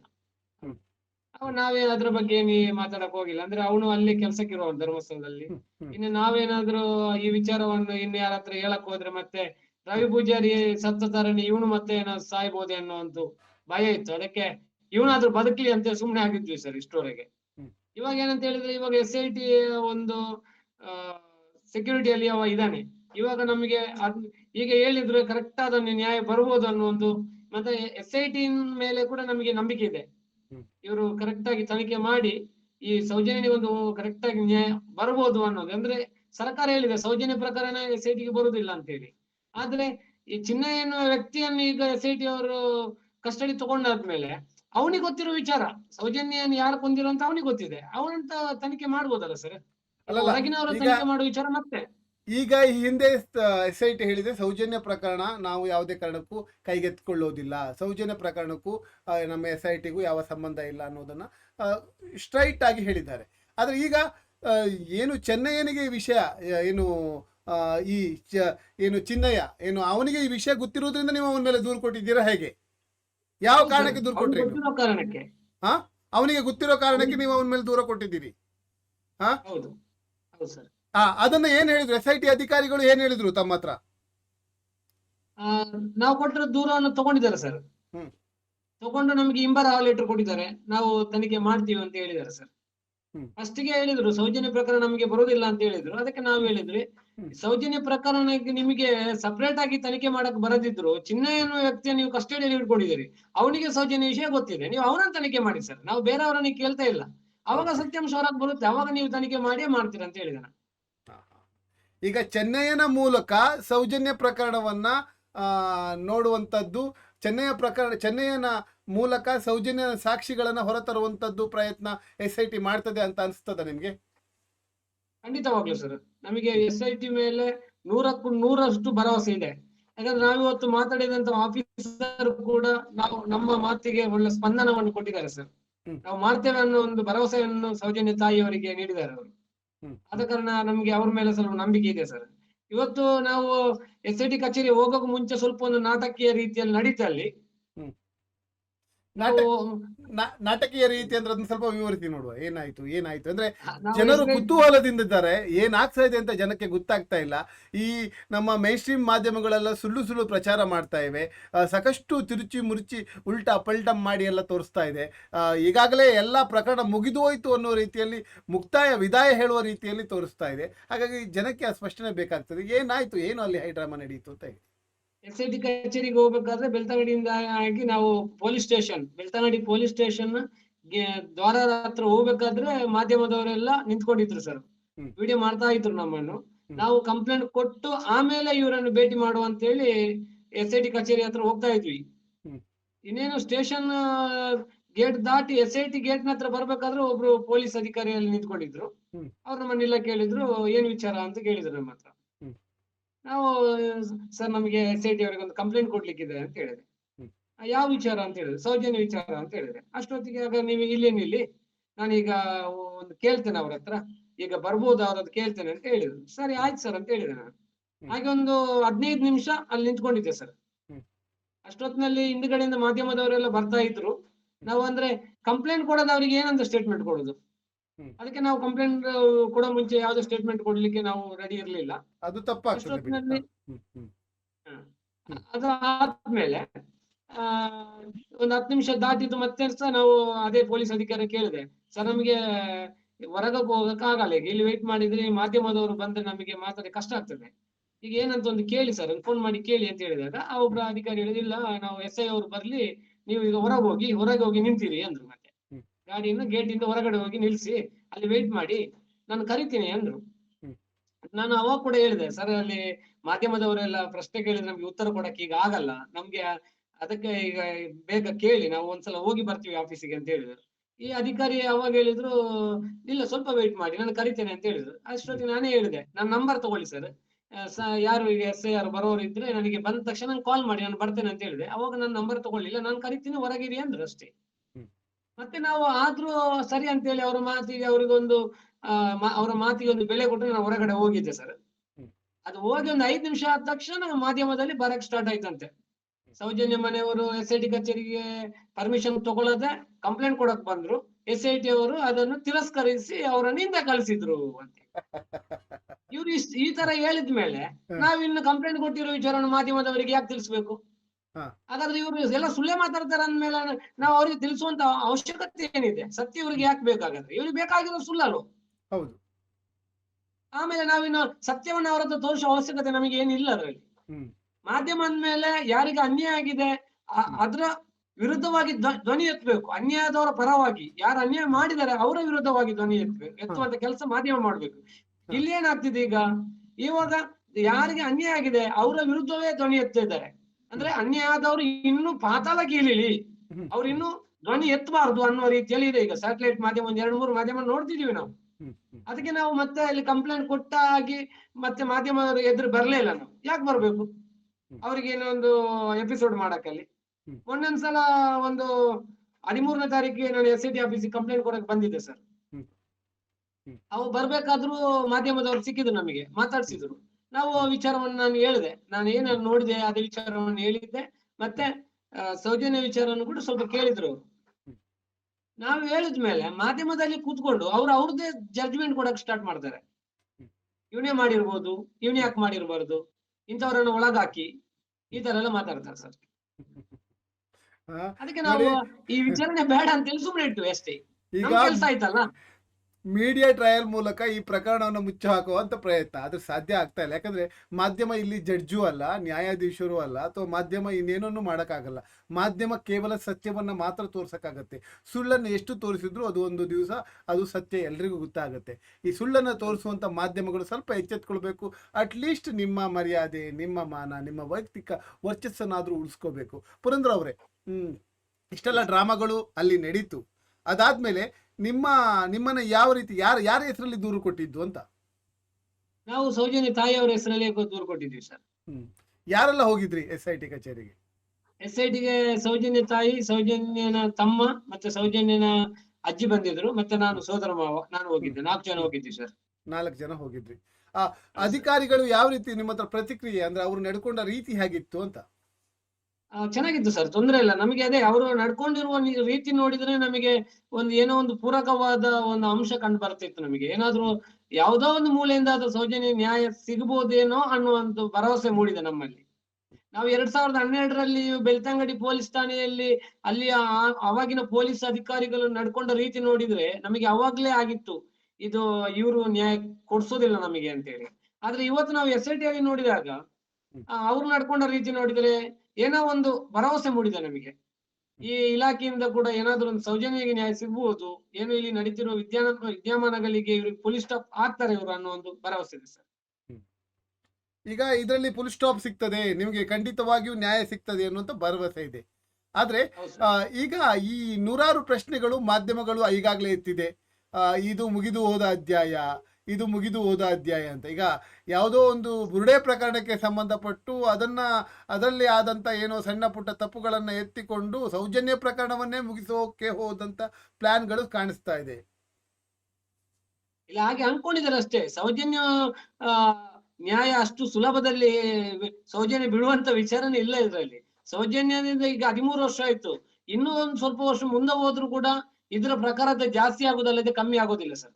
ಅವ್ ನಾವೇ ಅದ್ರ ಬಗ್ಗೆ ಏನಿ ಮಾತಾಡಕ್ ಹೋಗಿಲ್ಲ ಅಂದ್ರೆ ಅವನು ಅಲ್ಲಿ ಕೆಲ್ಸಕ್ಕೆ ಇರುವ ಧರ್ಮಸ್ಥಳದಲ್ಲಿ. ಇನ್ನು ನಾವೇನಾದ್ರೂ ಈ ವಿಚಾರವನ್ನು ಇನ್ನು ಯಾರತ್ರ ಹೇಳಕ್ ಹೋದ್ರೆ ಮತ್ತೆ ರವಿ ಪೂಜಾರಿ ಸತ್ತ ತರನೇ ಇವನು ಮತ್ತೆ ಏನಾದ್ರು ಸಾಯ್ಬೋದೆ ಅನ್ನೋ ಒಂದು ಭಯ ಇತ್ತು. ಅದಕ್ಕೆ ಇವನಾದ್ರೂ ಬದುಕಲಿ ಅಂತ ಸುಮ್ನೆ ಆಗಿದ್ವಿ ಸರ್ ಇಷ್ಟೋರೆಗೆ. ಇವಾಗ ಏನಂತ ಹೇಳಿದ್ರೆ ಇವಾಗ ಎಸ್ ಐ ಟಿ ಒಂದು ಸೆಕ್ಯೂರಿಟಿಯಲ್ಲಿ ಅವ ಇದ್ದಾನೆ. ಇವಾಗ ನಮಗೆ ಅದ್ ಈಗ ಹೇಳಿದ್ರೆ ಕರೆಕ್ಟ್ ಆದ ನ್ಯಾಯ ಬರ್ಬೋದು ಅನ್ನೋ ಒಂದು ಮತ್ತೆ ಎಸ್ ಐ ಟಿ ಮೇಲೆ ಕೂಡ ನಮಗೆ ನಂಬಿಕೆ ಇದೆ. ಇವರು ಕರೆಕ್ಟ್ ಆಗಿ ತನಿಖೆ ಮಾಡಿ ಈ ಸೌಜನ್ಯ ಒಂದು ಕರೆಕ್ಟ್ ಆಗಿ ನ್ಯಾಯ ಬರ್ಬೋದು ಅನ್ನೋದು. ಅಂದ್ರೆ ಸರ್ಕಾರ ಹೇಳಿದೆ ಸೌಜನ್ಯ ಪ್ರಕರಣ ಎಸ್ ಐ ಟಿಗೆ ಬರುದಿಲ್ಲ ಅಂತ ಹೇಳಿ. ಆದ್ರೆ ಈ ಚಿನ್ನ ಎನ್ನುವ ವ್ಯಕ್ತಿಯನ್ನು ಈಗ ಎಸ್ ಐ ಟಿ ಅವರು ಕಸ್ಟಡಿ ತಗೊಂಡಾದ್ಮೇಲೆ ಅವನಿಗೆ ಗೊತ್ತಿರೋ ವಿಚಾರ ಸೌಜನ್ಯನ ಯಾರು ಕೊಂದಿರೋ ಅಂತ ಅವನಿಗೆ ಗೊತ್ತಿದೆ. ಅವನಂತ ತನಿಖೆ ಮಾಡ್ಬೋದಲ್ಲ ಸರ್ ಹೊರಗಿನವರ ತನಿಖೆ ಮಾಡೋ ವಿಚಾರ ಮತ್ತೆ. ಈಗ ಈ ಹಿಂದೆ ಎಸ್ ಐ ಟಿ ಹೇಳಿದೆ ಸೌಜನ್ಯ ಪ್ರಕರಣ ನಾವು ಯಾವುದೇ ಕಾರಣಕ್ಕೂ ಕೈಗೆತ್ತಿಕೊಳ್ಳೋದಿಲ್ಲ. ಸೌಜನ್ಯ ಪ್ರಕರಣಕ್ಕೂ ನಮ್ಮ ಎಸ್ ಐ ಟಿಗೂ ಯಾವ ಸಂಬಂಧ ಇಲ್ಲ ಅನ್ನೋದನ್ನ ಸ್ಟ್ರೈಟ್ ಆಗಿ ಹೇಳಿದ್ದಾರೆ. ಆದರೆ ಈಗ ಏನು ಚೆನ್ನೈನಿಗೆ ವಿಷಯ ಏನು ಈ ಏನು ಚಿನ್ನಯ್ಯ ಏನು ಅವನಿಗೆ ಈ ವಿಷಯ ಗೊತ್ತಿರೋದ್ರಿಂದ ನೀವು ಅವನ ಮೇಲೆ ದೂರು ಕೊಟ್ಟಿದ್ದೀರಾ ಹೇಗೆ? ಯಾವ ಕಾರಣಕ್ಕೆ ದೂರು ಕೊಟ್ಟಿರಿ ಹಾ? ಅವನಿಗೆ ಗೊತ್ತಿರೋ ಕಾರಣಕ್ಕೆ ನೀವು ಅವನ ಮೇಲೆ ದೂರ ಕೊಟ್ಟಿದ್ದೀರಿ. ಸರ್. ಆ ಅದನ್ನ ಏನ್ ಹೇಳಿದ್ರು? ಎಸ್ ಐ ಟಿ ಅಧಿಕಾರಿಗಳು ಏನ್ ಹೇಳಿದ್ರು ತಮ್ಮ ಹತ್ರ? ಆ, ನಾವು ಕೊಟ್ಟಿರೋ ದೂರವನ್ನು ತಗೊಂಡಿದ್ದಾರೆ ಸರ್. ತಗೊಂಡು ನಮಗೆ ಇಂಬರ ಲೆಟರ್ ಕೊಟ್ಟಿದ್ದಾರೆ. ನಾವು ತನಿಖೆ ಮಾಡ್ತೀವಿ ಅಂತ ಹೇಳಿದ್ದಾರೆ ಸರ್. ಅಷ್ಟಿಗೆ ಫಸ್ಟಿಗೆ ಹೇಳಿದ್ರು. ಸೌಜನ್ಯ ಪ್ರಕರಣ ನಮಗೆ ಬರೋದಿಲ್ಲ ಅಂತ ಹೇಳಿದ್ರು. ಅದಕ್ಕೆ ನಾವು ಹೇಳಿದ್ವಿ. ಸೌಜನ್ಯ ಪ್ರಕರಣಕ್ಕೆ ನಿಮಗೆ ಸಪರೇಟ್ ಆಗಿ ತನಿಖೆ ಮಾಡಕ್ ಬರದಿದ್ರು ಚಿನ್ನ ಎನ್ನುವ ವ್ಯಕ್ತಿಯ ನೀವು ಕಸ್ಟಡಿಯಲ್ಲಿ ಇಟ್ಕೊಂಡಿದ್ದೀರಿ. ಅವನಿಗೆ ಸೌಜನ್ಯ ವಿಷಯ ಗೊತ್ತಿದೆ. ನೀವು ಅವನನ್ನ ತನಿಖೆ ಮಾಡಿ ಸರ್. ನಾವು ಬೇರೆಯವರನ್ನ ಕೇಳ್ತಾ ಇಲ್ಲ. ಅವಾಗ ಸತ್ಯಾಂಶ ಹೊರಗೆ ಬರುತ್ತೆ. ಅವಾಗ ನೀವು ತನಿಖೆ ಮಾಡಿಯೇ ಮಾಡ್ತೀರಾ ಅಂತ ಹೇಳಿದ ಈಗ ಚೆನ್ನಯ್ಯನ ಮೂಲಕ ಸೌಜನ್ಯ ಪ್ರಕರಣವನ್ನ ನೋಡುವಂತದ್ದು ಚೆನ್ನಯ್ಯ ಪ್ರಕರಣ ಚೆನ್ನಯ್ಯನ ಮೂಲಕ ಸೌಜನ್ಯ ಸಾಕ್ಷಿಗಳನ್ನ ಹೊರತರುವಂತದ್ದು ಪ್ರಯತ್ನ ಎಸ್ ಐ ಟಿ ಮಾಡ್ತದೆ ಅಂತ ಅನಿಸ್ತದ ನಿಮ್ಗೆ? ಖಂಡಿತವಾಗ್ಲೂ ಸರ್. ನಮಗೆ ಎಸ್ ಐ ಟಿ ಮೇಲೆ ನೂರಕ್ಕೂ ನೂರಷ್ಟು ಭರವಸೆ ಇದೆ. ಯಾಕಂದ್ರೆ ನಾವಿವತ್ತು ಮಾತಾಡಿದಂತ ಆಫೀಸರ್ ಕೂಡ ನಾವು ನಮ್ಮ ಮಾತಿಗೆ ಒಳ್ಳೆ ಸ್ಪಂದನವನ್ನು ಕೊಟ್ಟಿದ್ದಾರೆ ಸರ್. ನಾವು ಮಾಡ್ತೇವೆ ಅನ್ನೋ ಒಂದು ಭರವಸೆಯನ್ನು ಸೌಜನ್ಯ ತಾಯಿಯವರಿಗೆ ನೀಡಿದ್ದಾರೆ ಅವರು. ಆದ ಕಾರಣ ನಮ್ಗೆ ಅವ್ರ ಮೇಲೆ ಸ್ವಲ್ಪ ನಂಬಿಕೆ ಇದೆ ಸರ್. ಇವತ್ತು ನಾವು ಎಸ್ ಐ ಟಿ ಕಚೇರಿ ಹೋಗೋಕ್ ಮುಂಚೆ ಸ್ವಲ್ಪ ಒಂದು ನಾಟಕೀಯ ರೀತಿಯಲ್ಲಿ ನಡೀತಾ ನಾಟಕೀಯ ರೀತಿ ಅಂದ್ರೆ ಅದನ್ನ ಸ್ವಲ್ಪ ವಿವರಿಸಿ ನೋಡುವ. ಏನಾಯ್ತು ಏನಾಯ್ತು ಅಂದ್ರೆ ಜನರು ಕುತೂಹಲದಿಂದ ಇದ್ದಾರೆ. ಏನಾಗ್ತಾ ಇದೆ ಅಂತ ಜನಕ್ಕೆ ಗೊತ್ತಾಗ್ತಾ ಇಲ್ಲ. ಈ ನಮ್ಮ ಮೇನ್ ಸ್ಟ್ರೀಮ್ ಮಾಧ್ಯಮಗಳೆಲ್ಲ ಸುಳ್ಳು ಸುಳ್ಳು ಪ್ರಚಾರ ಮಾಡ್ತಾ ಇವೆ. ಸಾಕಷ್ಟು ತಿರುಚಿ ಮುರುಚಿ ಉಲ್ಟಾ ಪಲ್ಟಂ ಮಾಡಿ ಎಲ್ಲ ತೋರಿಸ್ತಾ ಇದೆ. ಈಗಾಗಲೇ ಎಲ್ಲ ಪ್ರಕರಣ ಮುಗಿದು ಹೋಯ್ತು ಅನ್ನೋ ರೀತಿಯಲ್ಲಿ ಮುಕ್ತಾಯ ವಿದಾಯ ಹೇಳುವ ರೀತಿಯಲ್ಲಿ ತೋರಿಸ್ತಾ ಇದೆ. ಹಾಗಾಗಿ ಜನಕ್ಕೆ ಆ ಸ್ಪಷ್ಟನೆ ಬೇಕಾಗ್ತದೆ. ಏನಾಯ್ತು ಏನು ಅಲ್ಲಿ ಹೈಡ್ರಾಮಾ ನಡೀತು ಅಂತ ಹೇಳಿ. ಎಸ್ ಐ ಟಿ ಕಚೇರಿಗೆ ಹೋಗ್ಬೇಕಾದ್ರೆ ಬೆಳ್ತಂಗಡಿಯಿಂದ ಆಗಿ ನಾವು police station Belthangady police station ದ್ವಾರ ಹತ್ರ ಹೋಗ್ಬೇಕಾದ್ರೆ ಮಾಧ್ಯಮದವರೆಲ್ಲ ನಿಂತ್ಕೊಂಡಿದ್ರು ಸರ್. ವಿಡಿಯೋ ಮಾಡ್ತಾ ಇದ್ರು ನಮ್ಮನ್ನು. ನಾವು ಕಂಪ್ಲೇಂಟ್ ಕೊಟ್ಟು ಆಮೇಲೆ ಇವರನ್ನು ಭೇಟಿ ಮಾಡುವ ಅಂತ ಹೇಳಿ ಎಸ್ ಐ ಟಿ ಕಚೇರಿ ಹತ್ರ ಹೋಗ್ತಾ ಇದ್ವಿ. ಇನ್ನೇನು ಸ್ಟೇಷನ್ ಗೇಟ್ ದಾಟಿ ಎಸ್ ಐ ಟಿ ಗೇಟ್ ಹತ್ರ ಬರ್ಬೇಕಾದ್ರೆ ಒಬ್ರು ಪೊಲೀಸ್ ಅಧಿಕಾರಿ ಅಲ್ಲಿ ನಿಂತ್ಕೊಂಡಿದ್ರು ಅವ್ರ ನಮ್ಮನ್ನೆಲ್ಲ ಕೇಳಿದ್ರು ಏನ್ ವಿಚಾರ? ಅಂತ ಕೇಳಿದ್ರು ನಮ್ಮ ಹತ್ರ. ನಾವು ಸರ್ ನಮಗೆ ಎಸ್ ಐ ಟಿ ಅವರಿಗೆ ಒಂದು ಕಂಪ್ಲೇಂಟ್ ಕೊಡ್ಲಿಕ್ಕಿದೆ ಅಂತ ಹೇಳಿದೆ. ಯಾವ ವಿಚಾರ ಅಂತ ಹೇಳಿದ್ರೆ ಸೌಜನ್ಯ ವಿಚಾರ ಅಂತ ಹೇಳಿದ್ರೆ ಅಷ್ಟೊತ್ತಿಗೆ ಆಗ ನೀವು ಇಲ್ಲೇನಿಲ್ಲಿ ನಾನೀಗ ಒಂದು ಕೇಳ್ತೇನೆ ಅವ್ರ ಹತ್ರ. ಈಗ ಬರ್ಬೋದು ಅವ್ರದ್ದು ಕೇಳ್ತೇನೆ ಅಂತ ಹೇಳಿದ್ರು. ಸರಿ ಆಯ್ತು ಸರ್ ಅಂತ ಹೇಳಿದೆ ನಾನು. ಹಾಗೆ ಒಂದು ಹದಿನೈದು ನಿಮಿಷ ಅಲ್ಲಿ ನಿಂತ್ಕೊಂಡಿದ್ದೆ ಸರ್. ಅಷ್ಟೊತ್ತಿನಲ್ಲಿ ಹಿಂದ್ಗಡೆಯಿಂದ ಮಾಧ್ಯಮದವರೆಲ್ಲ ಬರ್ತಾ ಇದ್ರು. ನಾವು ಅಂದ್ರೆ ಕಂಪ್ಲೇಂಟ್ ಕೊಡೋದು ಅವ್ರಿಗೆ ಏನಂತ ಸ್ಟೇಟ್ಮೆಂಟ್ ಕೊಡೋದು. ಅದಕ್ಕೆ ನಾವು ಕಂಪ್ಲೇಂಟ್ ಕೊಡೋ ಮುಂಚೆ ಯಾವುದೇ ಸ್ಟೇಟ್ಮೆಂಟ್ ಕೊಡ್ಲಿಕ್ಕೆ ನಾವು ರೆಡಿ ಇರ್ಲಿಲ್ಲ. ಅದು ತಪ್ಪಾಗ್ತದೆ. ಅದು ಆದ್ಮೇಲೆ ಆ ಒಂದು ಹತ್ತು ನಿಮಿಷ ದಾಟಿದ್ದು ಮತ್ತೆ ಸಹ ನಾವು ಅದೇ ಪೊಲೀಸ್ ಅಧಿಕಾರಿ ಕೇಳಿದೆ ಸರ್ ನಮಗೆ ಹೊರಗೆ ಹೋಗಕ್ ಆಗಲ್ಲ ಈಗ ಇಲ್ಲಿ ವೇಟ್ ಮಾಡಿದ್ರೆ ಮಾಧ್ಯಮದವರು ಬಂದ್ರೆ ನಮಗೆ ಮಾತಾಡಿ ಕಷ್ಟ ಆಗ್ತದೆ. ಈಗ ಏನಂತ ಒಂದು ಕೇಳಿ ಸರ್ ಫೋನ್ ಮಾಡಿ ಕೇಳಿ ಅಂತ ಹೇಳಿದಾಗ ಆ ಒಬ್ಬ ಅಧಿಕಾರಿ ಹೇಳಿದಿಲ್ಲ ನಾವು ಎಸ್ ಐ ಅವರು ಬರ್ಲಿ ನೀವು ಈಗ ಹೊರಗೆ ಹೋಗಿ ಹೊರಗೆ ಹೋಗಿ ನಿಂತೀರಿ ಅಂದ್ರು ಗಾಡಿಯಿಂದ ಗೇಟ್ ಇಂದ ಹೊರಗಡೆ ಹೋಗಿ ನಿಲ್ಸಿ ಅಲ್ಲಿ ವೇಟ್ ಮಾಡಿ ನಾನು ಕರಿತೀನಿ ಅಂದ್ರು. ನಾನು ಅವಾಗ ಕೂಡ ಹೇಳಿದೆ ಸರ್ ಅಲ್ಲಿ ಮಾಧ್ಯಮದವರೆಲ್ಲ ಪ್ರಶ್ನೆ ಕೇಳಿದ್ರೆ ನಮ್ಗೆ ಉತ್ತರ ಕೊಡಕ್ಕೆ ಈಗ ಆಗಲ್ಲ. ನಮ್ಗೆ ಅದಕ್ಕೆ ಈಗ ಬೇಗ ಕೇಳಿ ನಾವು ಒಂದ್ಸಲ ಹೋಗಿ ಬರ್ತೀವಿ ಆಫೀಸಿಗೆ ಅಂತ ಹೇಳಿದ್ರು. ಈ ಅಧಿಕಾರಿ ಅವಾಗ ಹೇಳಿದ್ರು ಇಲ್ಲ ಸ್ವಲ್ಪ ವೇಟ್ ಮಾಡಿ ನಾನು ಕರಿತೇನೆ ಅಂತ ಹೇಳಿದ್ರು. ಅಷ್ಟೊತ್ತಿಗೆ ನಾನೇ ಹೇಳಿದೆ ನನ್ನ ನಂಬರ್ ತಗೊಳ್ಳಿ ಸರ್ ಯಾರು ಈಗ ಎಸ್ ಐ ಆರ್ ಬರೋರು ಇದ್ರೆ ನನಗೆ ಬಂದ ತಕ್ಷಣ ಕಾಲ್ ಮಾಡಿ ನಾನು ಬರ್ತೇನೆ ಅಂತ ಹೇಳಿದೆ. ಅವಾಗ ನನ್ನ ನಂಬರ್ ತಗೊಳ್ಳಿಲ್ಲ ನಾನು ಕರಿತೀನಿ ಹೊರಗಿರಿ ಅಂದ್ರು ಅಷ್ಟೇ. ಮತ್ತೆ ನಾವು ಆದ್ರೂ ಸರಿ ಅಂತ ಹೇಳಿ ಅವರ ಮಾತಿಗೆ ಅವರಿಗೊಂದು ಅವರ ಮಾತಿಗೆ ಒಂದು ಬೆಲೆ ಕೊಟ್ಟು ನಾನು ಹೊರಗಡೆ ಹೋಗಿದ್ದೆ ಸರ್. ಅದು ಹೋಗಿ ಒಂದು ಐದು ನಿಮಿಷ ಆದ ತಕ್ಷಣ ಮಾಧ್ಯಮದಲ್ಲಿ ಬರಕ್ ಸ್ಟಾರ್ಟ್ ಆಯ್ತಂತೆ. ಸೌಜನ್ಯ ಮನೆಯವರು ಎಸ್ ಐ ಟಿ ಕಚೇರಿಗೆ ಪರ್ಮಿಷನ್ ತಗೊಳ್ಳದೆ ಕಂಪ್ಲೇಂಟ್ ಕೊಡಕ್ ಬಂದ್ರು. ಎಸ್ ಐ ಟಿ ಅವರು ಅದನ್ನು ತಿರಸ್ಕರಿಸಿ ಅವರನ್ನು ಹಿಂದೆ ಕಳಿಸಿದ್ರು ಅಂತ. ಇವ್ರು ಇಷ್ಟ್ ಈ ತರ ಹೇಳಿದ್ಮೇಲೆ ಇನ್ನು ನಾವಿನ್ನು ಕಂಪ್ಲೇಂಟ್ ಕೊಟ್ಟಿರೋ ವಿಚಾರವನ್ನು ಮಾಧ್ಯಮದವರಿಗೆ ಯಾಕೆ ತಿಳಿಸ್ಬೇಕು. ಹಾಗಾದ್ರೆ ಇವರು ಎಲ್ಲ ಸುಳ್ಳೆ ಮಾತಾಡ್ತಾರೆ ಅಂದ್ಮೇಲೆ ನಾವು ಅವ್ರಿಗೆ ತಿಳಿಸುವಂತ ಅವಶ್ಯಕತೆ ಏನಿದೆ? ಸತ್ಯ ಇವ್ರಿಗೆ ಯಾಕೆ ಬೇಕಾಗತ್ತೆ? ಇವ್ರಿಗೆ ಬೇಕಾಗಿರೋ ಸುಳ್ಳಲು ಹೌದು. ಆಮೇಲೆ ನಾವಿನ್ನು ಸತ್ಯವನ್ನು ಅವರ ಹತ್ರ ತೋರಿಸುವ ಅವಶ್ಯಕತೆ ನಮಗೆ ಏನಿಲ್ಲ ಅದರಲ್ಲಿ. ಮಾಧ್ಯಮ ಅಂದ್ಮೇಲೆ ಯಾರಿಗೆ ಅನ್ಯಾಯ ಆಗಿದೆ? ಅದ್ರ ವಿರುದ್ಧವಾಗಿ ಧ್ವ- ಧ್ವನಿ ಎತ್ತಬೇಕು ಅನ್ಯಾಯದವರ ಪರವಾಗಿ. ಯಾರು ಅನ್ಯಾಯ ಮಾಡಿದ್ದಾರೆ ಅವರ ವಿರುದ್ಧವಾಗಿ ಧ್ವನಿ ಎತ್ತಬೇಕು ಎತ್ತುವಂತ ಕೆಲಸ ಮಾಧ್ಯಮ ಮಾಡ್ಬೇಕು. ಇಲ್ಲಿ ಏನಾಗ್ತಿದೆ ಈಗ? ಇವಾಗ ಯಾರಿಗೆ ಅನ್ಯಾಯ ಆಗಿದೆ? ಅವರ ವಿರುದ್ಧವೇ ಧ್ವನಿ ಎತ್ತಾ ಇದ್ದಾರೆ. ಅಂದ್ರೆ ಅನ್ಯ ಆದವರು ಇನ್ನು ಪಾತಾಳ ಕೀಳಿಲಿ. ಅವ್ರಿನ್ನು ಅವ್ರು ಇನ್ನು ಧ್ವನಿ ಎತ್ತಬಾರದು ಅನ್ನೋ ರೀತಿಯಲ್ಲಿ ಇದೆ ಈಗ ಸ್ಯಾಟಲೈಟ್ ಮಾಧ್ಯಮ ಒಂದ್ ಎರಡು ಮೂರು ಮಾಧ್ಯಮ ನೋಡ್ತಿದೀವಿ ನಾವು. ಅದಕ್ಕೆ ನಾವು ಮತ್ತೆ ಅಲ್ಲಿ ಕಂಪ್ಲೇಂಟ್ ಕೊಟ್ಟಾಗಿ ಮತ್ತೆ ಮಾಧ್ಯಮ ಎದುರು ಬರ್ಲೇ ಇಲ್ಲ ನಾವು. ಯಾಕೆ ಬರ್ಬೇಕು. ಅವ್ರಿಗೆ ಏನೊಂದು ಎಪಿಸೋಡ್ ಮಾಡಕ್ಕಲ್ಲಿ. ಒಂದೊಂದ್ಸಲ ಒಂದು ಹದಿಮೂರನೇ ತಾರೀಕಿಗೆ ನಾನು ಎಸ್ ಐ ಟಿ ಆಫೀಸಿಗೆ ಕಂಪ್ಲೇಂಟ್ ಕೊಡಕ್ ಬಂದಿದ್ದೆ ಸರ್. ಅವು ಬರ್ಬೇಕಾದ್ರೂ ಮಾಧ್ಯಮದವ್ರು ಸಿಕ್ಕಿದ್ರು ನಮಗೆ ಮಾತಾಡ್ಸಿದ್ರು. ನಾವು ಆ ವಿಚಾರವನ್ನು ನಾನು ಹೇಳಿದೆ. ನಾನು ಏನ್ ನೋಡಿದೆ ಅದೇ ವಿಚಾರವನ್ನು ಹೇಳಿದ್ದೆ. ಮತ್ತೆ ಸೌಜನ್ಯ ವಿಚಾರವನ್ನು ಕೂಡ ಸ್ವಲ್ಪ ಕೇಳಿದ್ರು. ನಾವು ಹೇಳಿದ ನಾವು ಹೇಳಿದ್ಮೇಲೆ ಮಾಧ್ಯಮದಲ್ಲಿ ಕೂತ್ಕೊಂಡು ಅವ್ರು ಅವ್ರದ್ದೇ ಜಡ್ಜ್ಮೆಂಟ್ ಕೊಡಕ್ ಸ್ಟಾರ್ಟ್ ಮಾಡ್ತಾರೆ. ಇವನೇ ಮಾಡಿರ್ಬೋದು ಇವನೇ ಯಾಕೆ ಮಾಡಿರ್ಬಾರ್ದು ಇಂಥವ್ರನ್ನ ಒಳಗಾಕಿ ಈ ತರ ಎಲ್ಲ ಮಾತಾಡ್ತಾರೆ ಸರ್. [laughs] ಅದಕ್ಕೆ ನಾವು ಈ ವಿಚಾರಣೆ ಬೇಡ ಅಂತ ಸುಮ್ಮನೆ ಇಟ್ಟು ಅಷ್ಟೇ. ಕೆಲಸ ಆಯ್ತಲ್ಲ? ಮೀಡಿಯಾ ಟ್ರಯಲ್ ಮೂಲಕ ಈ ಪ್ರಕರಣವನ್ನು ಮುಚ್ಚಿ ಹಾಕುವಂತ ಪ್ರಯತ್ನ. ಆದ್ರೆ ಸಾಧ್ಯ ಆಗ್ತಾ ಇಲ್ಲ. ಯಾಕಂದ್ರೆ ಮಾಧ್ಯಮ ಇಲ್ಲಿ ಜಡ್ಜು ಅಲ್ಲ, ನ್ಯಾಯಾಧೀಶರು ಅಲ್ಲ, ಅಥವಾ ಮಾಧ್ಯಮ ಇನ್ನೇನನ್ನು ಮಾಡೋಕ್ಕಾಗಲ್ಲ. ಮಾಧ್ಯಮ ಕೇವಲ ಸತ್ಯವನ್ನ ಮಾತ್ರ ತೋರ್ಸಕ್ಕಾಗತ್ತೆ. ಸುಳ್ಳನ್ನು ಎಷ್ಟು ತೋರಿಸಿದ್ರು ಅದು ಒಂದು ದಿವಸ ಅದು ಸತ್ಯ ಎಲ್ರಿಗೂ ಗೊತ್ತಾಗುತ್ತೆ. ಈ ಸುಳ್ಳನ್ನು ತೋರಿಸುವಂತ ಮಾಧ್ಯಮಗಳು ಸ್ವಲ್ಪ ಎಚ್ಚೆತ್ಕೊಳ್ಬೇಕು. ಅಟ್ಲೀಸ್ಟ್ ನಿಮ್ಮ ಮರ್ಯಾದೆ, ನಿಮ್ಮ ಮಾನ, ನಿಮ್ಮ ವೈಯಕ್ತಿಕ ವರ್ಚಸ್ಸನ್ನಾದ್ರೂ ಉಳಿಸ್ಕೋಬೇಕು. ಪುರಂದ್ರ ಅವರೇ, ಹ್ಮ್, ಇಷ್ಟೆಲ್ಲ ಡ್ರಾಮಾಗಳು ಅಲ್ಲಿ ನಡೀತು. ಅದಾದ್ಮೇಲೆ ನಿಮ್ಮ ನಿಮ್ಮನ್ನ ಯಾವ ರೀತಿ ಯಾರು ಯಾರ ಹೆಸರಲ್ಲಿ ದೂರು ಕೊಟ್ಟಿದ್ದು ಅಂತ? ನಾವು ಸೌಜನ್ಯ ತಾಯಿಯವರ ಹೆಸರಲ್ಲಿ ದೂರು ಕೊಟ್ಟಿದ್ದೀವಿ ಸರ್. ಹ್ಮ್. ಯಾರೆಲ್ಲ ಹೋಗಿದ್ರಿ ಎಸ್ ಐ ಟಿ ಕಚೇರಿಗೆ? ಎಸ್ ಐ ಟಿಗೆ ಸೌಜನ್ಯ ತಾಯಿ ಸೌಜನ್ಯನ ತಮ್ಮ ಮತ್ತೆ ಸೌಜನ್ಯನ ಅಜ್ಜಿ ಬಂದಿದ್ರು ಮತ್ತೆ ನಾನು ಸೋದರ ಮಾವ ನಾನು ಹೋಗಿದ್ದೆ. ನಾಲ್ಕು ಜನ ಹೋಗಿದ್ವಿ ಸರ್. ನಾಲ್ಕು ಜನ ಹೋಗಿದ್ರಿ. ಆ ಅಧಿಕಾರಿಗಳು ಯಾವ ರೀತಿ ನಿಮ್ಮ ಹತ್ರ ಪ್ರತಿಕ್ರಿಯೆ ಅಂದ್ರೆ ಅವ್ರು ನಡ್ಕೊಂಡ ರೀತಿ ಹೇಗಿತ್ತು ಅಂತ? ಚೆನ್ನಾಗಿತ್ತು ಸರ್ ತೊಂದ್ರೆ ಇಲ್ಲ. ನಮಗೆ ಅದೇ ಅವರು ನಡ್ಕೊಂಡಿರುವ ರೀತಿ ನೋಡಿದ್ರೆ ನಮಗೆ ಒಂದು ಏನೋ ಒಂದು ಪೂರಕವಾದ ಒಂದು ಅಂಶ ಕಂಡು ಬರ್ತಿತ್ತು ನಮಗೆ. ಏನಾದ್ರೂ ಯಾವುದೋ ಒಂದು ಮೂಲೆಯಿಂದ ಅದು ಸೌಜನ್ಯ ನ್ಯಾಯ ಸಿಗಬಹುದೇನೋ ಅನ್ನುವಂತ ಭರವಸೆ ಮೂಡಿದೆ ನಮ್ಮಲ್ಲಿ. ನಾವು ಎರಡ್ ಸಾವಿರದ ಹನ್ನೆರಡರಲ್ಲಿ ಬೆಳ್ತಂಗಡಿ ಪೊಲೀಸ್ ಠಾಣೆಯಲ್ಲಿ ಅಲ್ಲಿ ಆ- ಅವಾಗಿನ ಪೊಲೀಸ್ ಅಧಿಕಾರಿಗಳು ನಡ್ಕೊಂಡ ರೀತಿ ನೋಡಿದ್ರೆ ನಮಗೆ ಅವಾಗ್ಲೇ ಆಗಿತ್ತು. ಇದು ಇವರು ನ್ಯಾಯ ಕೊಡ್ಸೋದಿಲ್ಲ ನಮಗೆ ಅಂತೇಳಿ. ಆದ್ರೆ ಇವತ್ತು ನಾವು ಎಸ್ ಐ ಟಿ ಆಗಿ ನೋಡಿದಾಗ ಆ, ಅವ್ರು ನಡ್ಕೊಂಡ ರೀತಿ ನೋಡಿದ್ರೆ ಏನೋ ಒಂದು ಭರವಸೆ ಮೂಡಿದೆ ನಮಗೆ. ಈ ಇಲಾಖೆಯಿಂದ ಕೂಡ ಏನಾದ್ರೂ ಒಂದು ಸೌಜನ್ಯಗೆ ನ್ಯಾಯ ಸಿಗ್ಬಹುದು ಏನು ಇಲ್ಲಿ ನಡೀತಿರುವ ವಿದ್ಯಾನ ವಿದ್ಯಮಾನಗಳಿಗೆ ಇವ್ರಿಗೆ ಪೊಲೀಸ್ ಸ್ಟಾಪ್ ಆಗ್ತಾರೆ ಇವರು ಅನ್ನೋ ಒಂದು ಭರವಸೆ ಇದೆ ಸರ್. ಈಗ ಇದರಲ್ಲಿ ಫುಲ್ ಸ್ಟಾಪ್ ಸಿಗ್ತದೆ ನಿಮಗೆ ಖಂಡಿತವಾಗಿಯೂ ನ್ಯಾಯ ಸಿಗ್ತದೆ ಅನ್ನುವಂತ ಭರವಸೆ ಇದೆ. ಆದ್ರೆ ಈಗ ಈ ನೂರಾರು ಪ್ರಶ್ನೆಗಳು ಮಾಧ್ಯಮಗಳು ಈಗಾಗಲೇ ಎತ್ತಿದೆ. ಇದು ಮುಗಿದು ಹೋದ ಅಧ್ಯಾಯ. ಇದು ಮುಗಿದು ಹೋದ ಅಧ್ಯಾಯ ಅಂತ. ಈಗ ಯಾವುದೋ ಒಂದು ಬುರುಡೆ ಪ್ರಕರಣಕ್ಕೆ ಸಂಬಂಧಪಟ್ಟು ಅದನ್ನ, ಅದರಲ್ಲಿ ಆದಂತ ಏನೋ ಸಣ್ಣ ಪುಟ್ಟ ತಪ್ಪುಗಳನ್ನು ಎತ್ತಿಕೊಂಡು ಸೌಜನ್ಯ ಪ್ರಕರಣವನ್ನೇ ಮುಗಿಸೋಕೆ ಹೋದಂಥ ಪ್ಲಾನ್ಗಳು ಕಾಣಿಸ್ತಾ ಇದೆ. ಇಲ್ಲ, ಹಾಗೆ ಅನ್ಕೊಂಡಿದ್ದಾರೆ ಅಷ್ಟೇ ಸೌಜನ್ಯ ನ್ಯಾಯ ಅಷ್ಟು ಸುಲಭದಲ್ಲಿ ಸೌಜನ್ಯ ಬಿಡುವಂತ ವಿಚಾರನೇ ಇಲ್ಲ ಇದರಲ್ಲಿ. ಸೌಜನ್ಯದಿಂದ ಈಗ ಹದಿಮೂರು ವರ್ಷ ಆಯ್ತು. ಇನ್ನೂ ಒಂದು ಸ್ವಲ್ಪ ವರ್ಷ ಮುಂದೆ ಹೋದ್ರು ಕೂಡ ಇದರ ಪ್ರಕಾರದ ಜಾಸ್ತಿ ಆಗುದಲ್ಲದೆ ಕಮ್ಮಿ ಆಗೋದಿಲ್ಲ ಸರ್.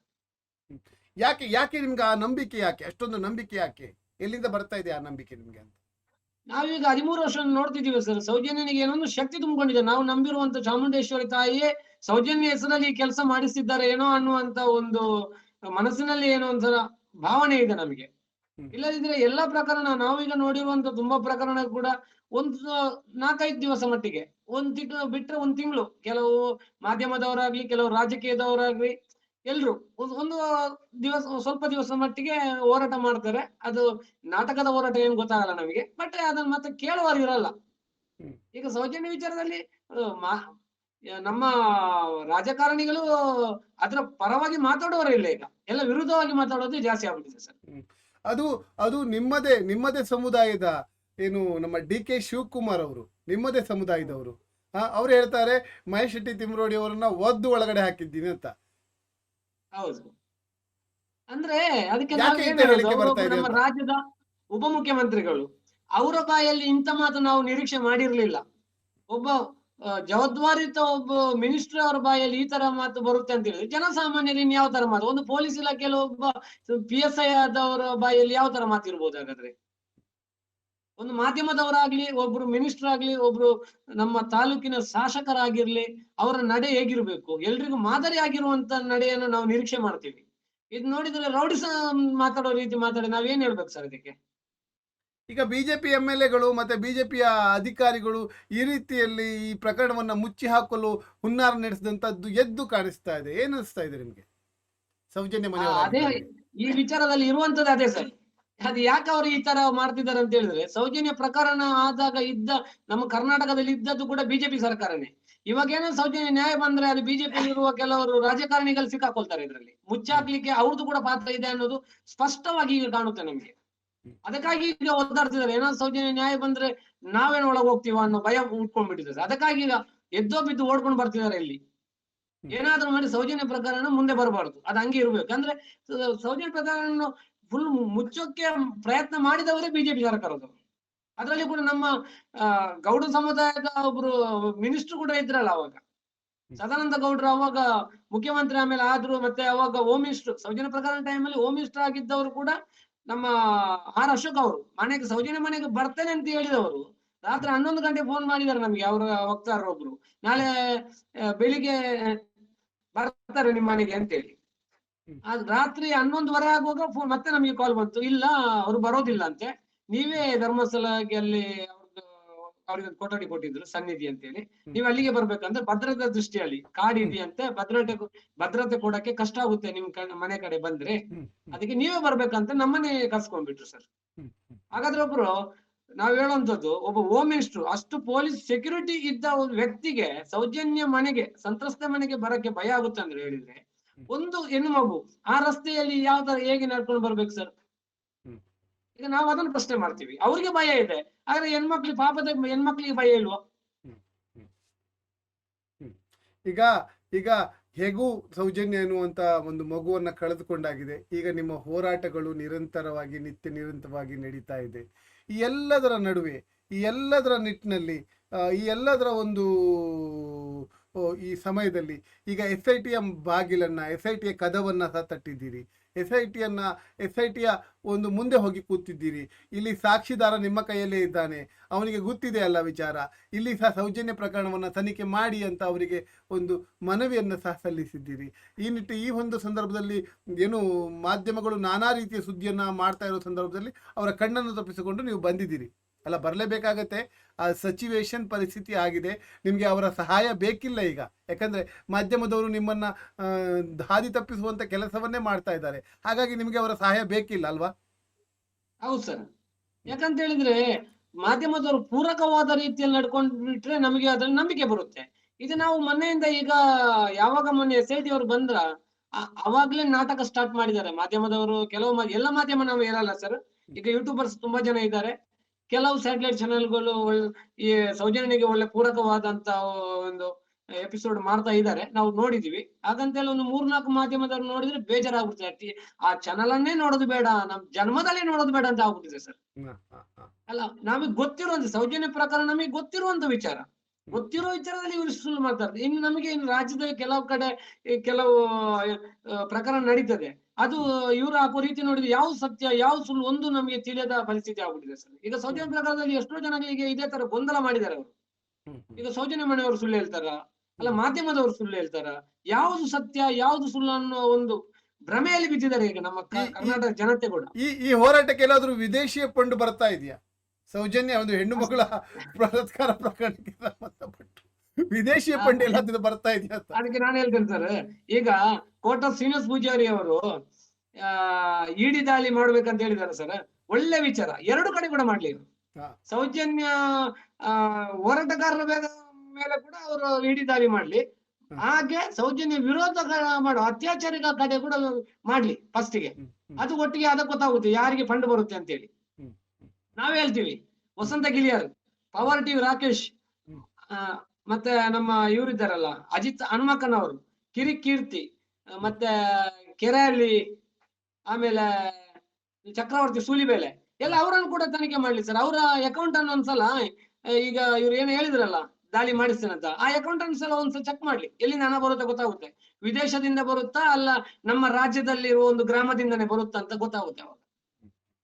ಯಾಕೆ ಯಾಕೆ ನಿಮ್ಗೆ ಆ ನಂಬಿಕೆ ಯಾಕೆ? ಅಷ್ಟೊಂದು ನಂಬಿಕೆ ಯಾಕೆ? ಎಲ್ಲಿಂದ ಬರ್ತಾ ಇದೆ ಆ ನಂಬಿಕೆ ನಿಮ್ಗೆ ಅಂತ? ನಾವೀಗ ಹದಿಮೂರು ವರ್ಷ ನೋಡ್ತಿದ್ದೀವಿ ಸರ್. ಸೌಜನ್ಯನಿಗೆ ಏನೊಂದು ಶಕ್ತಿ ತುಂಬಿಕೊಂಡಿದೆ. ನಾವು ನಂಬಿರುವಂತ ಚಾಮುಂಡೇಶ್ವರಿ ತಾಯಿಯೇ ಸೌಜನ್ಯ ಹೆಸರಲ್ಲಿ ಈ ಕೆಲಸ ಮಾಡಿಸಿದ್ದಾರೆ ಏನೋ ಅನ್ನುವಂತ ಒಂದು ಮನಸ್ಸಿನಲ್ಲಿ ಏನೋ ಒಂಥರ ಭಾವನೆ ಇದೆ ನಮಗೆ. ಇಲ್ಲದಿದ್ರೆ ಎಲ್ಲಾ ಪ್ರಕರಣ ನಾವೀಗ ನೋಡಿರುವಂತ ತುಂಬಾ ಪ್ರಕರಣ ಕೂಡ ಒಂದು ನಾಲ್ಕೈದು ದಿವಸ ಮಟ್ಟಿಗೆ. ಒಂದ್ ತಿಂಗಳು ಬಿಟ್ರೆ ಒಂದ್ ತಿಂಗಳು. ಕೆಲವು ಮಾಧ್ಯಮದವರಾಗ್ಲಿ ಕೆಲವು ರಾಜಕೀಯದವರಾಗ್ಲಿ ಎಲ್ರು ಒಂದು ಒಂದು ದಿವಸ ಸ್ವಲ್ಪ ದಿವಸ ಮಟ್ಟಿಗೆ ಹೋರಾಟ ಮಾಡ್ತಾರೆ. ಅದು ನಾಟಕದ ಹೋರಾಟ ಏನು ಗೊತ್ತಾಗಲ್ಲ ನಮಗೆ. ಬಟ್ ಅದನ್ನ ಮತ್ತೆ ಕೇಳುವವರು ಇರಲ್ಲ. ಈಗ ಸೌಜನ್ಯ ವಿಚಾರದಲ್ಲಿ ನಮ್ಮ ರಾಜಕಾರಣಿಗಳು ಅದರ ಪರವಾಗಿ ಮಾತಾಡೋರು ಇಲ್ಲ ಈಗ. ಎಲ್ಲ ವಿರುದ್ಧವಾಗಿ ಮಾತಾಡೋದು ಜಾಸ್ತಿ ಆಗ್ಬಿಟ್ಟಿದೆ ಸರ್. ಅದು ಅದು ನಿಮ್ಮದೇ ನಿಮ್ಮದೇ ಸಮುದಾಯದ ಏನು ನಮ್ಮ ಡಿ ಕೆ ಶಿವಕುಮಾರ್ ಅವರು ನಿಮ್ಮದೇ ಸಮುದಾಯದವರು. ಅವ್ರು ಹೇಳ್ತಾರೆ ಮಹೇಶ್ ಶೆಟ್ಟಿ ತಿಮ್ರೋಡಿ ಅವರನ್ನ ಒದ್ದು ಒಳಗಡೆ ಹಾಕಿದ್ದೀನಿ ಅಂತ. ಹೌದು. ಅಂದ್ರೆ ಅದಕ್ಕೆ ನಮ್ಮ? ರಾಜ್ಯದ ಉಪಮುಖ್ಯಮಂತ್ರಿಗಳು. ಅವರ ಬಾಯಲ್ಲಿ ಇಂಥ ಮಾತು ನಾವು ನಿರೀಕ್ಷೆ ಮಾಡಿರ್ಲಿಲ್ಲ. ಒಬ್ಬ ಜವಾಬ್ದಾರಿತ ಒಬ್ಬ ಮಿನಿಸ್ಟರ್ ಅವರ ಬಾಯಲ್ಲಿ ಈ ತರ ಮಾತು ಬರುತ್ತೆ ಅಂತ ಹೇಳಿದ್ರೆ ಜನಸಾಮಾನ್ಯರು ಇನ್ ಯಾವ ತರ ಮಾತು? ಒಂದು ಪೊಲೀಸ್ ಇಲಾಖೆಯಲ್ಲಿ ಒಬ್ಬ ಪಿ ಎಸ್ ಐ ಆದವರ ಬಾಯಲ್ಲಿ ಯಾವ ತರ ಮಾತು ಇರ್ಬೋದು ಹಾಗಾದ್ರೆ? ಒಂದು ಮಾಧ್ಯಮದವರಾಗ್ಲಿ ಒಬ್ರು ಮಿನಿಸ್ಟರ್ ಆಗ್ಲಿ ಒಬ್ರು ನಮ್ಮ ತಾಲೂಕಿನ ಶಾಸಕರಾಗಿರ್ಲಿ ಅವರ ನಡೆ ಹೇಗಿರ್ಬೇಕು? ಎಲ್ರಿಗೂ ಮಾದರಿ ಆಗಿರುವಂತ ನಡೆಯನ್ನು ನಾವು ನಿರೀಕ್ಷೆ ಮಾಡ್ತೀವಿ. ಇದು ನೋಡಿದ್ರೆ ರೌಡಿಸ ಮಾತಾಡೋ ರೀತಿ ಮಾತಾಡಿ ನಾವೇನ್ ಹೇಳ್ಬೇಕು ಸರ್ ಇದಕ್ಕೆ? ಈಗ ಬಿಜೆಪಿ ಎಂ ಎಲ್ ಎಗಳು ಮತ್ತೆ ಬಿಜೆಪಿಯ ಅಧಿಕಾರಿಗಳು ಈ ರೀತಿಯಲ್ಲಿ ಈ ಪ್ರಕರಣವನ್ನ ಮುಚ್ಚಿ ಹಾಕಲು ಹುನ್ನಾರ ನಡೆಸಿದಂತದ್ದು ಎದ್ದು ಕಾಣಿಸ್ತಾ ಇದೆ. ಏನಿಸ್ತಾ ಅನಿಸ್ತಾ ಇದೆ ನಿಮ್ಗೆ? ಸೌಜನ್ಯ ಮನೆ ಅದೇ ಈ ವಿಚಾರದಲ್ಲಿ ಇರುವಂತದ್ದು ಅದೇ ಸರ್. ಅದು ಯಾಕೆ ಅವರು ಈ ತರ ಮಾಡ್ತಿದ್ದಾರೆ ಅಂತ ಹೇಳಿದ್ರೆ, ಸೌಜನ್ಯ ಪ್ರಕರಣ ಆದಾಗ ಇದ್ದ ನಮ್ಮ ಕರ್ನಾಟಕದಲ್ಲಿ ಇದ್ದದ್ದು ಕೂಡ ಬಿಜೆಪಿ ಸರ್ಕಾರನೇ. ಇವಾಗ ಏನೋ ಸೌಜನ್ಯ ನ್ಯಾಯ ಬಂದ್ರೆ ಅದು ಬಿಜೆಪಿ ಇರುವ ಕೆಲವರು ರಾಜಕಾರಣಿಗಳು ಸಿಕ್ಕಾಕೊಳ್ತಾರೆ ಇದರಲ್ಲಿ. ಮುಚ್ಚಾಕ್ಲಿಕ್ಕೆ ಅವ್ರದ್ದು ಕೂಡ ಪಾತ್ರ ಇದೆ ಅನ್ನೋದು ಸ್ಪಷ್ಟವಾಗಿ ಈಗ ಕಾಣುತ್ತೆ ನಮ್ಗೆ. ಅದಕ್ಕಾಗಿ ಈಗ ಒದ್ದಾಡ್ತಿದ್ದಾರೆ. ಏನೋ ಸೌಜನ್ಯ ನ್ಯಾಯ ಬಂದ್ರೆ ನಾವೇನು ಒಳಗೆ ಹೋಗ್ತೀವ ಅನ್ನೋ ಭಯ ಉಟ್ಕೊಂಡ್ಬಿಟ್ಟಿದ್ದಾರೆ ಅದಕ್ಕಾಗಿ ಈಗ ಎದ್ದೋ ಬಿದ್ದು ಓಡ್ಕೊಂಡು ಬರ್ತಿದ್ದಾರೆ ಇಲ್ಲಿ. ಏನಾದ್ರೂ ಮಾಡಿ ಸೌಜನ್ಯ ಪ್ರಕರಣ ಮುಂದೆ ಬರಬಾರ್ದು. ಅದು ಹಂಗೆ ಇರ್ಬೇಕು. ಅಂದ್ರೆ ಸೌಜನ್ಯ ಪ್ರಕರಣ ಫುಲ್ ಮುಚ್ಚೋಕೆ ಪ್ರಯತ್ನ ಮಾಡಿದವರೇ ಬಿಜೆಪಿ ಸರ್ಕಾರದವರು. ಅದರಲ್ಲಿ ಕೂಡ ನಮ್ಮ ಗೌಡ ಸಮುದಾಯದ ಒಬ್ರು ಮಿನಿಸ್ಟರ್ ಕೂಡ ಇದ್ರಲ್ಲ ಅವಾಗ. ಸದಾನಂದ ಗೌಡ್ರು ಅವಾಗ ಮುಖ್ಯಮಂತ್ರಿ ಆಮೇಲೆ ಆದ್ರು ಮತ್ತೆ ಅವಾಗ ಹೋಮ್ ಮಿನಿಸ್ಟರ್ ಸೌಜನ್ಯ ಪ್ರಕರಣ ಟೈಮಲ್ಲಿ ಹೋಮ್ ಮಿನಿಸ್ಟರ್ ಆಗಿದ್ದವರು ಕೂಡ ನಮ್ಮ ಆರ್ ಅಶೋಕ್ ಅವರು. ಮನೆಗೆ ಸೌಜನ್ಯ ಮನೆಗೆ ಬರ್ತೇನೆ ಅಂತ ಹೇಳಿದವರು. ರಾತ್ರಿ ಹನ್ನೊಂದು ಗಂಟೆ ಫೋನ್ ಮಾಡಿದ್ದಾರೆ ನಮ್ಗೆ ಅವರ ವಕ್ತಾರರೊಬ್ರು. ನಾಳೆ ಬೆಳಿಗ್ಗೆ ಬರ್ತಾರೆ ನಿಮ್ಮ ಮನೆಗೆ ಅಂತೇಳಿ. ಅದ್ ರಾತ್ರಿ ಹನ್ನೊಂದುವರೆ ಆಗುವಾಗ ಫೋನ್ ಮತ್ತೆ ನಮಗೆ ಕಾಲ್ ಬಂತು. ಇಲ್ಲ ಅವ್ರು ಬರೋದಿಲ್ಲ ಅಂತೆ ನೀವೇ ಧರ್ಮಸ್ಥಳಕ್ಕೆ ಅಲ್ಲಿ ಅವ್ರದ್ದು ಅವ್ರಿಗೆ ಕೊಠಡಿ ಕೊಟ್ಟಿದ್ರು ಸನ್ನಿಧಿ ಅಂತ ಹೇಳಿ ನೀವು ಅಲ್ಲಿಗೆ ಬರ್ಬೇಕಂದ್ರೆ ಭದ್ರತಾ ದೃಷ್ಟಿಯಲ್ಲಿ ಕಾಡಿದೆಯಂತೆ ಭದ್ರತೆ ಭದ್ರತೆ ಕೊಡಕ್ಕೆ ಕಷ್ಟ ಆಗುತ್ತೆ ನಿಮ್ ಮನೆ ಕಡೆ ಬಂದ್ರೆ. ಅದಕ್ಕೆ ನೀವೇ ಬರ್ಬೇಕಂತ ನಮ್ಮನೆ ಕರ್ಸ್ಕೊಂಡ್ಬಿಟ್ರು ಸರ್. ಹಾಗಾದ್ರೆ ಒಬ್ರು ನಾವ್ ಹೇಳುವಂತದ್ದು ಒಬ್ಬ ಹೋಮ್ ಮಿನಿಸ್ಟರ್ ಅಷ್ಟು ಪೊಲೀಸ್ ಸೆಕ್ಯೂರಿಟಿ ಇದ್ದ ಒಂದು ವ್ಯಕ್ತಿಗೆ ಸೌಜನ್ಯ ಮನೆಗೆ ಸಂತ್ರಸ್ತ ಮನೆಗೆ ಬರಕ್ಕೆ ಭಯ ಆಗುತ್ತೆ ಅಂದ್ರೆ ಹೇಳಿದ್ರೆ ಒಂದು ಹೆಣ್ಣು ಮಗು ಆ ರಸ್ತೆಯಲ್ಲಿ ಯಾವ ತರ ಹೇಗೆ ನಡ್ಕೊಂಡು ಬರ್ಬೇಕು ಸರ್. ಈಗ ನಾವು ಅದನ್ನ ಪ್ರಶ್ನೆ ಮಾಡ್ತೀವಿ. ಅವ್ರಿಗೆ ಭಯ ಇದೆ. ಆದ್ರೆ ಹೆಣ್ಮಕ್ಳಿಗೆ ಪಾಪದ ಹೆಣ್ಮಕ್ಳಿಗೆ ಭಯ ಇಲ್ವಾ? ಈಗ ಈಗ ಹೇಗೂ ಸೌಜನ್ಯ ಎನ್ನುವಂತ ಒಂದು ಮಗುವನ್ನ ಕಳೆದುಕೊಂಡಾಗಿದೆ. ಈಗ ನಿಮ್ಮ ಹೋರಾಟಗಳು ನಿರಂತರವಾಗಿ ನಿತ್ಯ ನಿರಂತರವಾಗಿ ನಡೀತಾ ಇದೆ. ಈ ಎಲ್ಲದರ ನಡುವೆ ಈ ಎಲ್ಲದರ ನಿಟ್ಟಿನಲ್ಲಿ ಈ ಎಲ್ಲದರ ಒಂದು ಈ ಸಮಯದಲ್ಲಿ. ಈಗ ಎಸ್ ಐ ಟಿಯ ಬಾಗಿಲನ್ನು ಎಸ್ ಐ ಟಿಯ ಕದವನ್ನ ಸಹ ತಟ್ಟಿದ್ದೀರಿ. ಎಸ್ ಐ ಟಿಯನ್ನ ಎಸ್ ಐ ಟಿಯ ಒಂದು ಮುಂದೆ ಹೋಗಿ ಕೂತಿದ್ದೀರಿ. ಇಲ್ಲಿ ಸಾಕ್ಷಿದಾರ ನಿಮ್ಮ ಕೈಯಲ್ಲೇ ಇದ್ದಾನೆ. ಅವನಿಗೆ ಗೊತ್ತಿದೆ ಅಲ್ಲ ವಿಚಾರ. ಇಲ್ಲಿ ಸಹ ಸೌಜನ್ಯ ಪ್ರಕರಣವನ್ನು ತನಿಖೆ ಮಾಡಿ ಅಂತ ಅವರಿಗೆ ಒಂದು ಮನವಿಯನ್ನು ಸಹ ಸಲ್ಲಿಸಿದ್ದೀರಿ. ಈ ನಿಟ್ಟು ಈ ಒಂದು ಸಂದರ್ಭದಲ್ಲಿ ಏನು ಮಾಧ್ಯಮಗಳು ನಾನಾ ರೀತಿಯ ಸುದ್ದಿಯನ್ನು ಮಾಡ್ತಾ ಇರೋ ಸಂದರ್ಭದಲ್ಲಿ ಅವರ ಕಣ್ಣನ್ನು ತಪ್ಪಿಸಿಕೊಂಡು ನೀವು ಬಂದಿದ್ದೀರಿ. ಅಲ್ಲ, ಬರಲೇಬೇಕಾಗತ್ತೆ. ಸಚಿವೇಶನ್ ಪರಿಸ್ಥಿತಿ ಆಗಿದೆ. ನಿಮಗೆ ಅವರ ಸಹಾಯ ಬೇಕಿಲ್ಲ ಈಗ. ಯಾಕಂದ್ರೆ ಮಾಧ್ಯಮದವರು ನಿಮ್ಮನ್ನ ಆ, ಹಾದಿ ತಪ್ಪಿಸುವಂತ ಕೆಲಸವನ್ನೇ ಮಾಡ್ತಾ ಇದ್ದಾರೆ. ಹಾಗಾಗಿ ನಿಮಗೆ ಅವರ ಸಹಾಯ ಬೇಕಿಲ್ಲ ಅಲ್ವಾ? ಹೌದು ಸರ್. ಯಾಕಂತ ಹೇಳಿದ್ರೆ ಮಾಧ್ಯಮದವರು ಪೂರಕವಾದ ರೀತಿಯಲ್ಲಿ ನಡ್ಕೊಂಡು ಬಿಟ್ರೆ ನಮಗೆ ಅದ್ರಲ್ಲಿ ನಂಬಿಕೆ ಬರುತ್ತೆ. ಇದು ನಾವು ಮೊನ್ನೆಯಿಂದ ಈಗ ಯಾವಾಗ ಮೊನ್ನೆ ಎಸ್ ಐ ಟಿ ಅವರು ಬಂದ್ರ ಆ- ಅವಾಗ್ಲೇ ನಾಟಕ ಸ್ಟಾರ್ಟ್ ಮಾಡಿದ್ದಾರೆ ಮಾಧ್ಯಮದವರು. ಕೆಲವು ಎಲ್ಲ ಮಾಧ್ಯಮ ನಾವು ಇರಲ್ಲ ಸರ್. ಈಗ ಯೂಟ್ಯೂಬರ್ಸ್ ತುಂಬಾ ಜನ ಇದ್ದಾರೆ. ಕೆಲವು ಸ್ಯಾಟಲೈಟ್ ಚಾನೆಲ್ಗಳು ಈ ಸೌಜನ್ಯನಿಗೆ ಒಳ್ಳೆ ಪೂರಕವಾದಂತ ಒಂದು ಎಪಿಸೋಡ್ ಮಾಡ್ತಾ ಇದ್ದಾರೆ. ನಾವು ನೋಡಿದೀವಿ. ಹಾಗಂತೆಲ್ಲ ಒಂದು ಮೂರ್ನಾಲ್ಕು ಮಾಧ್ಯಮದವ್ರು ನೋಡಿದ್ರೆ ಬೇಜಾರಾಗ್ಬಿಡ್ತಾರೆ ಆ ಚಾನಲ್ ಅನ್ನೇ ನೋಡೋದು ಬೇಡ ನಮ್ ಜನ್ಮದಲ್ಲೇ ನೋಡೋದು ಬೇಡ ಅಂತ ಆಗ್ಬಿಟ್ಟಿದೆ ಸರ್. ಅಲ್ಲ ನಮಗೆ ಗೊತ್ತಿರುವಂತ ಸೌಜನ್ಯ ಪ್ರಕಾರ ನಮಗೆ ಗೊತ್ತಿರುವಂತ ವಿಚಾರ. ಗೊತ್ತಿರೋ ವಿಚಾರದಲ್ಲಿ ಇವರು ಸುಳ್ಳು ಮಾತಾಡ್ತಾರೆ. ಇನ್ನು ನಮಗೆ ಇನ್ನು ರಾಜ್ಯದ ಕೆಲವು ಕಡೆ ಕೆಲವು ಪ್ರಕರಣ ನಡೀತದೆ. ಅದು ಇವರು ಆ ರೀತಿ ನೋಡಿದ್ರೆ ಯಾವ ಸತ್ಯ ಯಾವ ಸುಳ್ಳು ಒಂದು ನಮಗೆ ತಿಳಿಯದ ಪರಿಸ್ಥಿತಿ ಆಗ್ಬಿಟ್ಟಿದೆ ಸರ್. ಈಗ ಸೌಜನ್ಯ ಪ್ರಕರಣದಲ್ಲಿ ಎಷ್ಟೋ ಜನಗಳಿಗೆ ಇದೇ ತರ ಗೊಂದಲ ಮಾಡಿದ್ದಾರೆ ಅವರು. ಈಗ ಸೌಜನ್ಯ ಮನೆಯವರು ಸುಳ್ಳು ಹೇಳ್ತಾರ? ಅಲ್ಲ ಮಾಧ್ಯಮದವರು ಸುಳ್ಳು ಹೇಳ್ತಾರ? ಯಾವ್ದು ಸತ್ಯ ಯಾವ್ದು ಸುಳ್ಳು ಅನ್ನೋ ಒಂದು ಭ್ರಮೆಯಲ್ಲಿ ಬಿದ್ದಿದ್ದಾರೆ ಈಗ ನಮ್ಮ ಕರ್ನಾಟಕ ಜನತೆ ಕೂಡ. ಈ ಈ ಹೋರಾಟಕ್ಕೆ ಎಲ್ಲಾದ್ರೂ ವಿದೇಶಿಯ ಫಂಡ್ ಬರ್ತಾ ಇದೆಯಾ? ಸೌಜನ್ಯ ಒಂದು ಹೆಣ್ಣು ಮಗಳ ಬಲಾತ್ಕಾರ ಪ್ರಕರಣಕ್ಕೆ ಸಂಬಂಧಪಟ್ಟು. ವಿದೇಶಿಯ ಫಂಡ್ ಎಲ್ಲ ಬರ್ತಾ ಇದೆಯಾ ಅದಕ್ಕೆ ನಾನು ಹೇಳ್ತೇನೆ ಸರ್. ಈಗ ಕೋಟ ಶ್ರೀನಿವಾಸ ಪೂಜಾರಿ ಅವರು ಆ ಇಡಿ ದಾಳಿ ಮಾಡ್ಬೇಕಂತ ಹೇಳಿದ್ದಾರೆ ಸರ್. ಒಳ್ಳೆ ವಿಚಾರ. ಎರಡು ಕಡೆ ಕೂಡ ಮಾಡ್ಲಿ ಸೌಜನ್ಯ ಆ ಹೋರಾಟಗಾರರ ಮೇಲೆ- ಕೂಡ ಅವರು ಇಡಿ ದಾಳಿ ಮಾಡ್ಲಿ. ಹಾಗೆ ಸೌಜನ್ಯ ವಿರೋಧ ಮಾಡೋ ಅತ್ಯಾಚಾರಿಗಳ ಕಡೆ ಕೂಡ ಮಾಡ್ಲಿ ಫಸ್ಟಿಗೆ. ಅದು ಒಟ್ಟಿಗೆ ಅದಕ್ಕೆ ಗೊತ್ತಾಗುತ್ತೆ ಯಾರಿಗೆ ಫಂಡ್ ಬರುತ್ತೆ ಅಂತೇಳಿ. ನಾವ್ ಹೇಳ್ತೀವಿ. ವಸಂತ ಗಿಳಿಯರ್ ಪವರ್ ಟಿವಿ ರಾಕೇಶ್ ಆ, ಮತ್ತೆ ನಮ್ಮ ಇವರಿದ್ದಾರಲ್ಲ ಅಜಿತ್ ಹನುಮಕ್ಕನ್ ಅವರು ಕಿರಿ ಕೀರ್ತಿ ಮತ್ತೆ ಕೆರೆಯಲ್ಲಿ ಆಮೇಲೆ ಚಕ್ರವರ್ತಿ ಸೂಲಿಬೇಲೆ ಎಲ್ಲ ಅವರನ್ನು ಕೂಡ ತನಿಖೆ ಮಾಡ್ಲಿ ಸರ್. ಅವರ ಅಕೌಂಟ್ ಅನ್ನು ಒಂದ್ಸಲ ಈಗ ಇವ್ರು ಏನು ಹೇಳಿದ್ರಲ್ಲ ದಾಳಿ ಮಾಡಿಸ್ತೇನಂತ ಆ ಅಕೌಂಟ್ ಅನ್ನು ಸಲ ಒಂದ್ಸಲ ಚೆಕ್ ಮಾಡ್ಲಿ. ಎಲ್ಲಿಂದ ಹಣ ಬರುತ್ತೆ ಗೊತ್ತಾಗುತ್ತೆ. ವಿದೇಶದಿಂದ ಬರುತ್ತಾ ಅಲ್ಲ ನಮ್ಮ ರಾಜ್ಯದಲ್ಲಿರುವ ಒಂದು ಗ್ರಾಮದಿಂದನೇ ಬರುತ್ತಾ ಅಂತ ಗೊತ್ತಾಗುತ್ತೆ ಅವಾಗ.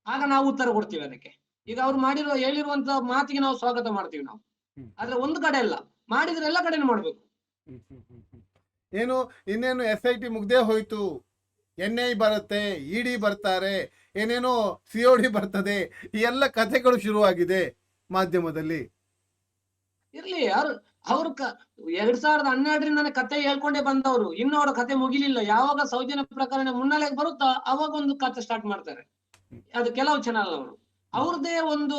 ಆಗ ನಾವು ಉತ್ತರ ಕೊಡ್ತೀವಿ ಅದಕ್ಕೆ. ಈಗ ಅವ್ರು ಮಾಡಿರುವ ಹೇಳಿರುವಂತ ಮಾತಿಗೆ ನಾವು ಸ್ವಾಗತ ಮಾಡ್ತೀವಿ ನಾವು. ಆದ್ರೆ ಒಂದು ಕಡೆ ಅಲ್ಲ ಮಾಡಿದ್ರೆ ಎಲ್ಲ ಕಡೆನೂ ಮಾಡ್ಬೇಕು. ಏನು ಇನ್ನೇನು ಎಸ್ ಐ ಟಿ ಮುಗ್ದೇ ಹೋಯ್ತು. ಎನ್ ಐ ಬರುತ್ತೆ ಇಡಿ ಬರ್ತಾರೆ ಏನೇನೋ ಸಿಒಡಿ ಬರ್ತದೆ ಈ ಎಲ್ಲ ಕಥೆಗಳು ಶುರುವಾಗಿದೆ ಮಾಧ್ಯಮದಲ್ಲಿ. ಇರ್ಲಿ ಅವ್ರು ಅವ್ರ ಎರಡ್ ಸಾವಿರದ ಹನ್ನೆರಡರಿಂದಾನೆ ಕತೆ ಹೇಳ್ಕೊಂಡೇ ಬಂದವರು. ಇನ್ನು ಅವರ ಕತೆ ಮುಗಿಲಿಲ್ಲ. ಯಾವಾಗ ಸೌಜನ್ಯ ಪ್ರಕರಣ ಮುನ್ನೆಲೆಗೆ ಬರುತ್ತಾ ಅವಾಗ ಒಂದು ಕತೆ ಸ್ಟಾರ್ಟ್ ಮಾಡ್ತಾರೆ. ಅದು ಕೆಲವು ಚಾನಲ್ ಅವರು ಅವ್ರದೇ ಒಂದು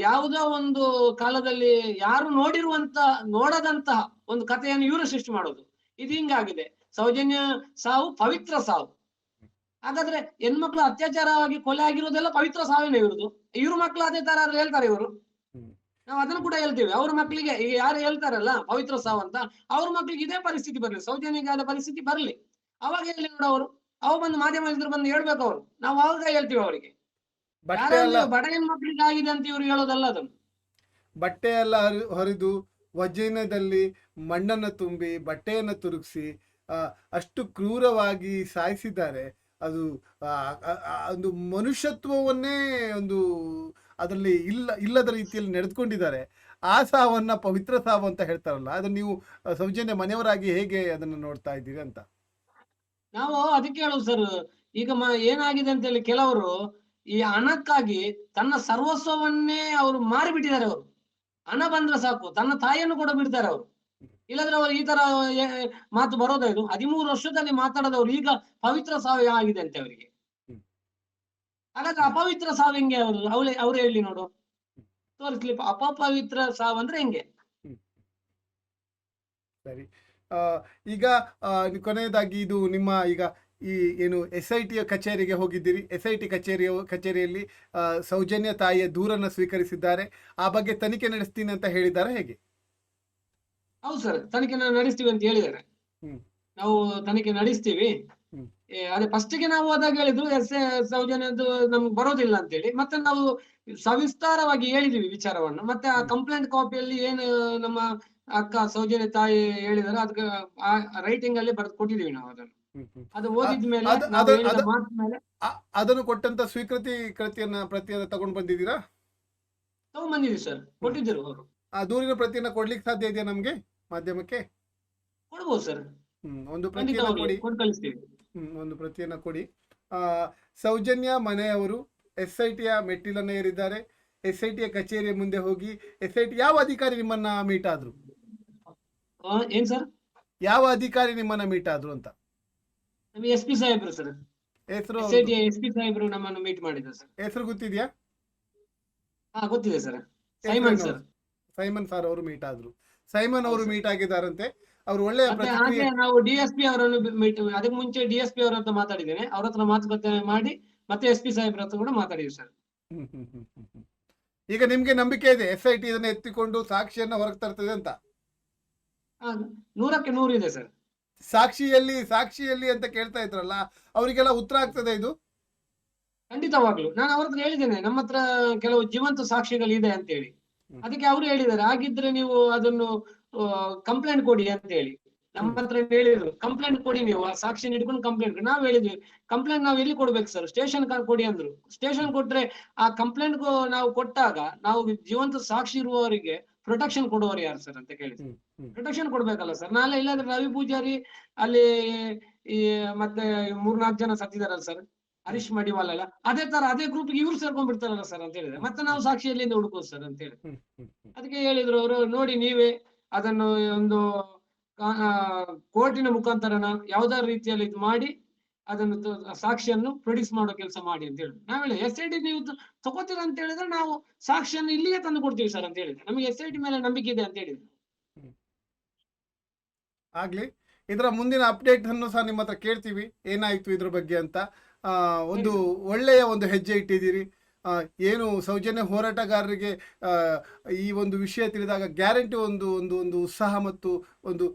ಯಾವುದೋ ಒಂದು ಕಾಲದಲ್ಲಿ ಯಾರು ನೋಡಿರುವಂತ ನೋಡದಂತಹ ಒಂದು ಕಥೆಯನ್ನು ಇವರು ಸೃಷ್ಟಿ ಮಾಡೋದು. ಇದು ಹಿಂಗಾಗಿದೆ. ಸೌಜನ್ಯ ಸಾವು ಪವಿತ್ರ ಸಾವು. ಹಾಗಾದ್ರೆ ಹೆಣ್ಮಕ್ಳು ಅತ್ಯಾಚಾರವಾಗಿ ಕೊಲೆ ಆಗಿರೋದೆಲ್ಲ ಪವಿತ್ರ ಸಾವಿನ ಇವ್ರದ್ದು ಇವ್ರ ಮಕ್ಳು ಅದೇ ತರ ಹೇಳ್ತಾರೆ ಇವರು. ನಾವು ಅದನ್ನು ಕೂಡ ಹೇಳ್ತೀವಿ. ಅವ್ರ ಮಕ್ಕಳಿಗೆ ಈಗ ಯಾರು ಹೇಳ್ತಾರಲ್ಲ ಪವಿತ್ರ ಸಾವು ಅಂತ ಅವ್ರ ಮಕ್ಳಿಗೆ ಇದೇ ಪರಿಸ್ಥಿತಿ ಬರಲಿ. ಸೌಜನ್ಯಗಾದ ಪರಿಸ್ಥಿತಿ ಬರ್ಲಿ. ಅವಾಗ ಹೇಳಿ ನೋಡು ಅವರು. ಅವ ಬಂದು ಮಾಧ್ಯಮ ಇದ್ರು ಬಂದು ಹೇಳ್ಬೇಕು ಅವ್ರು. ನಾವು ಅವಾಗ ಹೇಳ್ತೀವಿ ಅವರಿಗೆ. ಬಟ್ಟೆ ಎಲ್ಲ ಬಡ ಅಂತ ಇವ್ರು ಹೇಳೋದಲ್ಲ ಅದನ್ನು ಬಟ್ಟೆ ಎಲ್ಲ ಹರಿ- ಹರಿದು ವಜೈನದಲ್ಲಿ ಮಣ್ಣನ್ನು ತುಂಬಿ ಬಟ್ಟೆಯನ್ನು ತುರುಗಿಸಿ ಅಷ್ಟು ಕ್ರೂರವಾಗಿ ಸಾಯಿಸಿದ್ದಾರೆ. ಅದು ಒಂದು ಮನುಷ್ಯತ್ವವನ್ನೇ ಒಂದು ಅದರಲ್ಲಿ ಇಲ್ಲ ಇಲ್ಲದ ರೀತಿಯಲ್ಲಿ ನಡೆದುಕೊಂಡಿದ್ದಾರೆ. ಆ ಸಾವನ್ನ ಪವಿತ್ರ ಸಾವು ಅಂತ ಹೇಳ್ತಾರಲ್ಲ ಅದನ್ನ ನೀವು ಸೌಜನ್ಯ ಮನೆಯವರಾಗಿ ಹೇಗೆ ಅದನ್ನ ನೋಡ್ತಾ ಇದ್ದೀರಿ ಅಂತ? ನಾವು ಅದಕ್ಕೆ ಹೇಳೋದು ಸರ್ ಈಗ ಏನಾಗಿದೆ ಅಂತ ಹೇಳಿ ಕೆಲವರು ಈ ಹಣಕ್ಕಾಗಿ ತನ್ನ ಸರ್ವಸ್ವವನ್ನೇ ಅವರು ಮಾರಿಬಿಟ್ಟಿದ್ದಾರೆ ಅವರು. ಹಣ ಬಂದ್ರೆ ಸಾಕು, ತನ್ನ ತಾಯಿಯನ್ನು ಕೂಡ ಬಿಡ್ತಾರೆ ಅವರು. ಇಲ್ಲದ್ರೆ ಅವರು ಈ ತರ ಮಾತು ಬರೋದೇ ಇದು. ಹದಿಮೂರು ವರ್ಷದಲ್ಲಿ ಮಾತಾಡದವ್ರು ಈಗ ಪವಿತ್ರ ಸಾವು ಆಗಿದೆ ಅಂತೆ ಅವರಿಗೆ. ಹಾಗಾದ್ರೆ ಅಪವಿತ್ರ ಸಾವು ಹೆಂಗೆ ಅವರು? ಅವಳೆ, ಅವ್ರು ಹೇಳಿ ನೋಡು. ತೋರಿಸ್ಲಿ, ಅಪಪವಿತ್ರ ಸಾವು ಅಂದ್ರೆ ಹೆಂಗೆ? ಸರಿ. ಈಗ ಕೊನೆಯದಾಗಿ ಇದು ನಿಮ್ಮ ಈಗ ಈ ಏನು ಎಸ್ ಐ ಟಿಯ ಕಚೇರಿಗೆ ಹೋಗಿದ್ದೀರಿ. ಎಸ್ ಐ ಟಿ ಕಚೇರಿಯ ಕಚೇರಿಯಲ್ಲಿ ಸೌಜನ್ಯ ತಾಯಿಯ ದೂರನ್ನು ಸ್ವೀಕರಿಸಿದ್ದಾರೆ. ಆ ಬಗ್ಗೆ ತನಿಖೆ ನಡೆಸ್ತೀನಿ ಅಂತ ಹೇಳಿದ್ದಾರೆ ಹೇಗೆ? ಹೌದು ಸರ್ ತನಿಖೆ ನಾವು ನಡೆಸ್ತೀವಿ ಅಂತ ಹೇಳಿದ್ದಾರೆ. ನಾವು ತನಿಖೆ ನಡೆಸ್ತೀವಿ. ಅದೇ ಫಸ್ಟಿಗೆ ನಾವು ಹೋದಾಗ ಹೇಳಿದ್ರು ಎಸ್ ಸೌಜನ್ಯದ್ದು ನಮ್ಗೆ ಬರೋದಿಲ್ಲ ಅಂತ ಹೇಳಿ. ಮತ್ತೆ ನಾವು ಸವಿಸ್ತಾರವಾಗಿ ಹೇಳಿದೀವಿ ವಿಚಾರವನ್ನು. ಮತ್ತೆ ಆ ಕಂಪ್ಲೇಂಟ್ ಕಾಪಿಯಲ್ಲಿ ಏನು ನಮ್ಮ ಅಕ್ಕ ಸೌಜನ್ಯ ತಾಯಿ ಹೇಳಿದಾರೆ ಅದಕ್ಕೆ ಆ ರೈಟಿಂಗ್ ಅಲ್ಲಿ ಬರೆದು ಕೊಟ್ಟಿದೀವಿ ನಾವು ಅದನ್ನು. ಅದು ಮೇಲೆ ಅದನ್ನು ಕೊಟ್ಟಂತ ಸ್ವೀಕೃತಿ ಕೃತಿಯನ್ನ ಪ್ರತಿಯನ್ನ ತಗೊಂಡು ಬಂದಿದ್ದೀರಾ? ತಗೊಂಡ್ಬಂದಿದ್ವಿ ಸರ್. ಕೊಟ್ಟಿದ್ದರು ಅವರು. ಆ ದೂರಿನ ಪ್ರತಿಯನ್ನ ಕೊಡ್ಲಿಕ್ಕೆ ಸಾಧ್ಯ ಇದೆಯಾ ನಮ್ಗೆ ಮಾಧ್ಯಮಕ್ಕೆ? ಕೊಡ್ಬೋದು ಸರ್. ಹ್ಮ್ ಒಂದು ಪ್ರತಿಯನ್ನ ಕೊಡಿ. ಹ್ಮ್, ಒಂದು ಪ್ರತಿಯನ್ನ ಕೊಡಿ. ಆ, ಸೌಜನ್ಯ ಮನೆಯವರು ಎಸ್ ಐ ಟಿಯ ಮೆಟ್ಟಿಲನ್ನ ಏರಿದ್ದಾರೆ. ಎಸ್ ಐ ಟಿಯ ಕಚೇರಿಯ ಮುಂದೆ ಹೋಗಿ ಎಸ್ ಐ ಟಿ ಯಾವ ಅಧಿಕಾರಿ ನಿಮ್ಮನ್ನ ಮೀಟ್ ಆದ್ರು? ಏನ್ ಸರ್? ಯಾವ ಅಧಿಕಾರಿ ನಿಮ್ಮನ್ನ ಮೀಟ್ ಆದ್ರು ಅಂತ? ನಮಗೆ ಎಸ್ ಪಿ ಸಾಹೇಬ್ರು ಸರ್ ಹೆಸರು S I T S P ಸಾಹೇಬ್ರು ನಮ್ಮನ್ನು ಮೀಟ್ ಮಾಡಿದ್ರು ಸರ್ ಹೆಸರು ಗೊತ್ತಿದ್ಯಾ? ಹಾ ಗೊತ್ತಿದೆ sir Simon sir Simon sir ಅವರು ಮೀಟ್ ಆದ್ರು. ಸೈಮನ್ ಅವರು ಮೀಟ್ ಆಗಿದ್ದಾರಂತೆ. ಅವ್ರು ಒಳ್ಳೆಯ ಮತ್ತೆ ಪ್ರತಿಕ್ರಿಯೆ ಹಾಗೆ ನಾವು ಡಿ ಎಸ್ ಪಿ ಅವರನ್ನು ಮೀಟ್ ಅದಕ್ಕೆ ಮುಂಚೆ ಡಿ ಎಸ್ ಪಿ ಅವರ ಹತ್ರ ಮಾತಾಡಿದ್ದೇನೆ. ಅವ್ರ ಹತ್ರ ಮಾತುಕತೆ ಮಾಡಿ ಮತ್ತೆ ಎಸ್ ಪಿ ಸಾಹೇಬ್ರ ಹತ್ರ ಕೂಡ ಮಾತಾಡಿದ್ವಿ ಸರ್ ಹ್ಮ್, [laughs] ಹ್ಮ್, ಹ್ಮ್, ಹ್ಮ್, ಹ್ಮ್. ಈಗ ನಿಮ್ಗೆ ನಂಬಿಕೆ ಇದೆ ಎಸ್ ಐ ಟಿ ಇದನ್ನ ಎತ್ತಿಕೊಂಡು ಸಾಕ್ಷಿಯನ್ನ ಹೊರಗೆ ತರ್ತದೆ ಅಂತ ನೂರಕ್ಕೆ ನೂರು ಇದೆ ಸರ್ ಸಾಕ್ಷಿಯಲ್ಲಿ ಸಾಕ್ಷಿಯಲ್ಲಿ ಅಂತ ಕೇಳ್ತಾ ಇದ್ರಲ್ಲ ಅವರಿಗೆಲ್ಲ ಉತ್ತರ ಆಗ್ತದೆ ಇದು? ಖಂಡಿತವಾಗ್ಲು. ನಾನು ಅವ್ರ ಹತ್ರ ಹೇಳಿದ್ದೇನೆ ನಮ್ಮ ಹತ್ರ ಕೆಲವು ಜೀವಂತ ಸಾಕ್ಷಿಗಳು ಇದೆ ಅಂತ ಹೇಳಿ ಅದಕ್ಕೆ ಅವರು ಹೇಳಿದ್ದಾರೆ ಹಾಗಿದ್ರೆ ನೀವು ಅದನ್ನು ಕಂಪ್ಲೇಂಟ್ ಕೊಡಿ ಅಂತ ಹೇಳಿ ನಮ್ಮ ಹತ್ರ ಹೇಳಿದ್ರು ಕಂಪ್ಲೇಂಟ್ ಕೊಡಿ ನೀವು ಆ ಸಾಕ್ಷಿ ಹಿಡ್ಕೊಂಡು ಕಂಪ್ಲೇಂಟ್ ನಾವು ಹೇಳಿದ್ವಿ ಕಂಪ್ಲೇಂಟ್ ನಾವು ಎಲ್ಲಿ ಕೊಡ್ಬೇಕು ಸರ್ ಸ್ಟೇಷನ್ ಕೊಡಿ ಅಂದ್ರು. ಸ್ಟೇಷನ್ ಕೊಟ್ರೆ ಆ ಕಂಪ್ಲೇಂಟ್ ನಾವು ಕೊಟ್ಟಾಗ ನಾವು ಜೀವಂತ ಸಾಕ್ಷಿ ಇರುವವರಿಗೆ ಪ್ರೊಟೆಕ್ಷನ್ ಕೊಡುವವರು ಯಾರು ಸರ್ ಅಂತ ಕೇಳಿದ್ರು. ಪ್ರೊಟೆಕ್ಷನ್ ಕೊಡ್ಬೇಕಲ್ಲ ಸರ್ ನಾಳೆ ಇಲ್ಲಾಂದ್ರೆ ರವಿ ಪೂಜಾರಿ ಅಲ್ಲಿ ಈ ಮತ್ತೆ ಮೂರ್ನಾಲ್ಕು ಜನ ಸತ್ತಿದಾರಲ್ಲ ಸರ್ ಹರೀಶ್ ಮಡಿವಾಲ್ ಅಲ್ಲ ಅದೇ ತರ ಅದೇ ಗ್ರೂಪ್ ಇವ್ರು ಸೇರ್ಕೊಂಡ್ಬಿಡ್ತಾರಲ್ಲ ಸರ್ ಅಂತ ಹೇಳಿದ್ರೆ. ಮತ್ತೆ ನಾವು ಸಾಕ್ಷಿ ಎಲ್ಲಿಂದ ಹುಡುಕೋದು ಸರ್ ಅಂತ ಹೇಳಿ. ಅದಕ್ಕೆ ಹೇಳಿದ್ರು ಅವರು ನೋಡಿ ನೀವೇ ಅದನ್ನು ಒಂದು ಕೋರ್ಟಿನ ಮುಖಾಂತರ ಯಾವ್ದಾದ್ರು ರೀತಿಯಲ್ಲಿ ಇದು ಮಾಡಿ ಅದನ್ನು ಸಾಕ್ಷಿಯನ್ನು ಪ್ರೊಡ್ಯೂಸ್ ಮಾಡೋ ಕೆಲಸ ಮಾಡಿ ಅಂತ ಹೇಳಿದ್ರು. ನಾವ್ ಹೇಳಿ ಎಸ್ ಐ ಟಿ ನೀವು ತಗೋತೀರ ಅಂತ ಹೇಳಿದ್ರೆ ನಾವು ಸಾಕ್ಷಿಯನ್ನು ಇಲ್ಲಿಗೆ ತಂದು ಕೊಡ್ತೀವಿ ಸರ್ ಅಂತ ಹೇಳಿದ್ರೆ. ನಮಗೆ ಎಸ್ ಐ ಟಿ ಮೇಲೆ ನಂಬಿಕೆ ಇದೆ ಅಂತ ಹೇಳಿದ್ರು. ಆಗ್ಲಿ ಇದರ ಮುಂದಿನ ಅಪ್ಡೇಟ್ ಅನ್ನು ಸಹ ನಿಮ್ಮ ಹತ್ರ ಕೇಳ್ತೀವಿ ಏನಾಯ್ತು ಇದ್ರ ಬಗ್ಗೆ ಅಂತ. ಒಂದು ಒಳ್ಳೆಯ ಒಂದು ಹೆಜ್ಜೆ ಇಟ್ಟಿದ್ದೀರಿ. ಏನು ಸೌಜನ್ಯ ಹೋರಾಟಗಾರರಿಗೆ ಈ ಒಂದು ವಿಷಯ ತಿಳಿದಾಗ ಗ್ಯಾರಂಟಿ ಒಂದು ಒಂದು ಒಂದು ಉತ್ಸಾಹ ಮತ್ತು ಒಂದು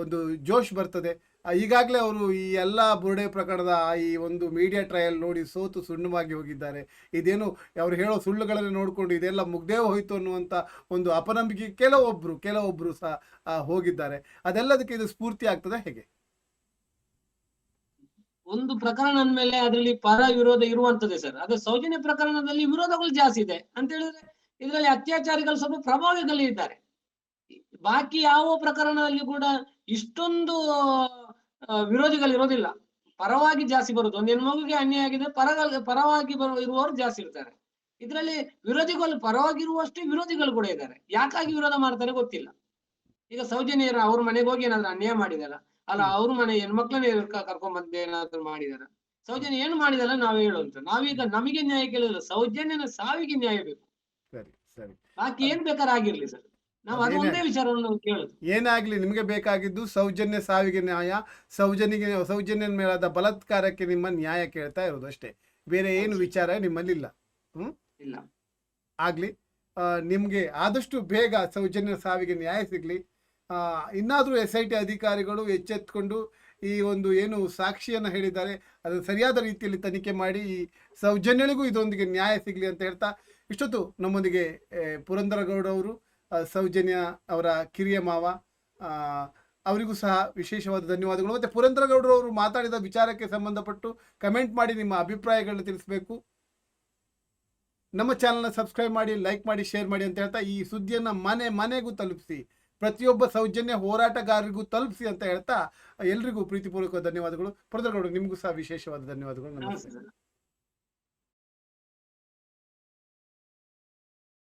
ಒಂದು ಜೋಶ್ ಬರ್ತದೆ. ಈಗಾಗಲೇ ಅವರು ಈ ಎಲ್ಲ ಬುರುಡೆ ಪ್ರಕರಣದ ಈ ಒಂದು ಮೀಡಿಯಾ ಟ್ರಯಲ್ ನೋಡಿ ಸೋತು ಸುಣ್ಣವಾಗಿ ಹೋಗಿದ್ದಾರೆ. ಇದೇನು ಅವ್ರು ಹೇಳೋ ಸುಳ್ಳುಗಳನ್ನು ನೋಡಿಕೊಂಡು ಇದೆಲ್ಲ ಮುಗ್ದೇ ಹೋಯ್ತು ಅನ್ನುವಂಥ ಒಂದು ಅಪನಂಬಿಕೆ ಕೆಲವೊಬ್ಬರು ಕೆಲವೊಬ್ಬರು ಸಹ ಹೋಗಿದ್ದಾರೆ. ಅದೆಲ್ಲದಕ್ಕೆ ಇದು ಸ್ಫೂರ್ತಿ ಆಗ್ತದೆ ಹೇಗೆ? ಒಂದು ಪ್ರಕರಣ ಅಂದ್ಮೇಲೆ ಅದರಲ್ಲಿ ಪರ ವಿರೋಧ ಇರುವಂತದ್ದೇ ಸರ್. ಅದೇ ಸೌಜನ್ಯ ಪ್ರಕರಣದಲ್ಲಿ ವಿರೋಧಗಳು ಜಾಸ್ತಿ ಇದೆ. ಅಂತ ಹೇಳಿದ್ರೆ ಇದರಲ್ಲಿ ಅತ್ಯಾಚಾರಿಗಳು ಸ್ವಲ್ಪ ಪ್ರಭಾವದಲ್ಲಿ ಇದ್ದಾರೆ. ಬಾಕಿ ಯಾವ ಪ್ರಕರಣದಲ್ಲಿ ಕೂಡ ಇಷ್ಟೊಂದು ವಿರೋಧಿಗಳು ಇರೋದಿಲ್ಲ ಪರವಾಗಿ ಜಾಸ್ತಿ ಬರುತ್ತೆ ಒಂದು ಹೆಣ್ಮಗುಗೆ ಅನ್ಯಾಯ ಆಗಿದೆ ಪರ ಪರವಾಗಿ ಬರುವ ಇರುವವರು ಜಾಸ್ತಿ ಇರ್ತಾರೆ. ಇದರಲ್ಲಿ ವಿರೋಧಿಗಳು ಪರವಾಗಿರುವಷ್ಟು ವಿರೋಧಿಗಳು ಕೂಡ ಇದ್ದಾರೆ. ಯಾಕಾಗಿ ವಿರೋಧ ಮಾಡ್ತಾರೆ ಗೊತ್ತಿಲ್ಲ. ಈಗ ಸೌಜನ್ಯರ ಅವ್ರ ಮನೆಗೆ ಹೋಗಿ ಏನಾದ್ರು ಅನ್ಯಾಯ ಮಾಡಿದಾರ? ಅಲ್ಲ ಅವ್ರ ಮನೆ ಹೆಣ್ಮಕ್ಳನ್ನ ಕರ್ಕೊಂಡ್ ಬಂದು ಏನಾದ್ರು ಮಾಡಿದಾರ? ಸೌಜನ್ಯ ಏನ್ ಮಾಡಿದಲ್ಲ ನಾವ್ ಹೇಳುವಂತ. ನಾವೀಗ ನಮಗೆ ನ್ಯಾಯ ಕೇಳಿಲ್ಲ ಸೌಜನ್ಯನ ಸಾವಿಗೆ ನ್ಯಾಯ ಬೇಕು. ಸರಿ ಸರಿ. ಬಾಕಿ ಏನ್ ಬೇಕಾದ್ರೆ ಆಗಿರ್ಲಿ ಸರ್. ನಾವು ಅದು ಒಂದೇ ವಿಚಾರವನ್ನು ನಾವು ಕೇಳುದು. ಏನಾಗ್ಲಿ ನಿಮಗೆ ಬೇಕಾಗಿದ್ದು ಸೌಜನ್ಯ ಸಾವಿಗೆ ನ್ಯಾಯ ಸೌಜನ್ಯ ಸೌಜನ್ಯ ಮೇಲಾದ ಬಲತ್ಕಾರಕ್ಕೆ ನಿಮ್ಮ ನ್ಯಾಯ ಕೇಳ್ತಾ ಇರೋದು ಅಷ್ಟೇ. ಬೇರೆ ಏನು ವಿಚಾರ ನಿಮ್ಮಲ್ಲಿ ಇಲ್ಲ ಇಲ್ಲ. ಆಗ್ಲಿ ನಿಮ್ಗೆ ಆದಷ್ಟು ಬೇಗ ಸೌಜನ್ಯ ಸಾವಿಗೆ ನ್ಯಾಯ ಸಿಗ್ಲಿ. ಆ, ಇನ್ನಾದ್ರೂ ಎಸ್ ಐ ಟಿ ಅಧಿಕಾರಿಗಳು ಎಚ್ಚೆತ್ಕೊಂಡು ಈ ಒಂದು ಏನು ಸಾಕ್ಷಿಯನ್ನು ಹೇಳಿದ್ದಾರೆ ಅದನ್ನು ಸರಿಯಾದ ರೀತಿಯಲ್ಲಿ ತನಿಖೆ ಮಾಡಿ ಈ ಸೌಜನ್ಯಗೂ ಇದೊಂದಿಗೆ ನ್ಯಾಯ ಸಿಗಲಿ ಅಂತ ಹೇಳ್ತಾ ಇಷ್ಟೊತ್ತು ನಮ್ಮೊಂದಿಗೆ ಪುರಂದರಗೌಡ ಅವರು ಸೌಜನ್ಯ ಅವರ ಕಿರಿಯ ಮಾವ ಅವರಿಗೂ ಸಹ ವಿಶೇಷವಾದ ಧನ್ಯವಾದಗಳು. ಮತ್ತು ಪುರಂದ್ರಗೌಡರು ಅವರು ಮಾತಾಡಿದ ವಿಚಾರಕ್ಕೆ ಸಂಬಂಧಪಟ್ಟು ಕಮೆಂಟ್ ಮಾಡಿ ನಿಮ್ಮ ಅಭಿಪ್ರಾಯಗಳನ್ನ ತಿಳಿಸಬೇಕು. ನಮ್ಮ ಚಾನಲ್ನ ಸಬ್ಸ್ಕ್ರೈಬ್ ಮಾಡಿ, ಲೈಕ್ ಮಾಡಿ, ಶೇರ್ ಮಾಡಿ ಅಂತ ಹೇಳ್ತಾ ಈ ಸುದ್ದಿಯನ್ನು ಮನೆ, ಮನೆಗೂ ತಲುಪಿಸಿ, ಪ್ರತಿಯೊಬ್ಬ ಸೌಜನ್ಯ ಹೋರಾಟಗಾರರಿಗೂ ತಲುಪಿಸಿ ಅಂತ ಹೇಳ್ತಾ ಎಲ್ರಿಗೂ ಪ್ರೀತಿಪೂರ್ವಕ ಧನ್ಯವಾದಗಳು. ಪುರಂದ್ರಗೌಡರು, ನಿಮಗೂ ಸಹ ವಿಶೇಷವಾದ ಧನ್ಯವಾದಗಳು. ಸರ್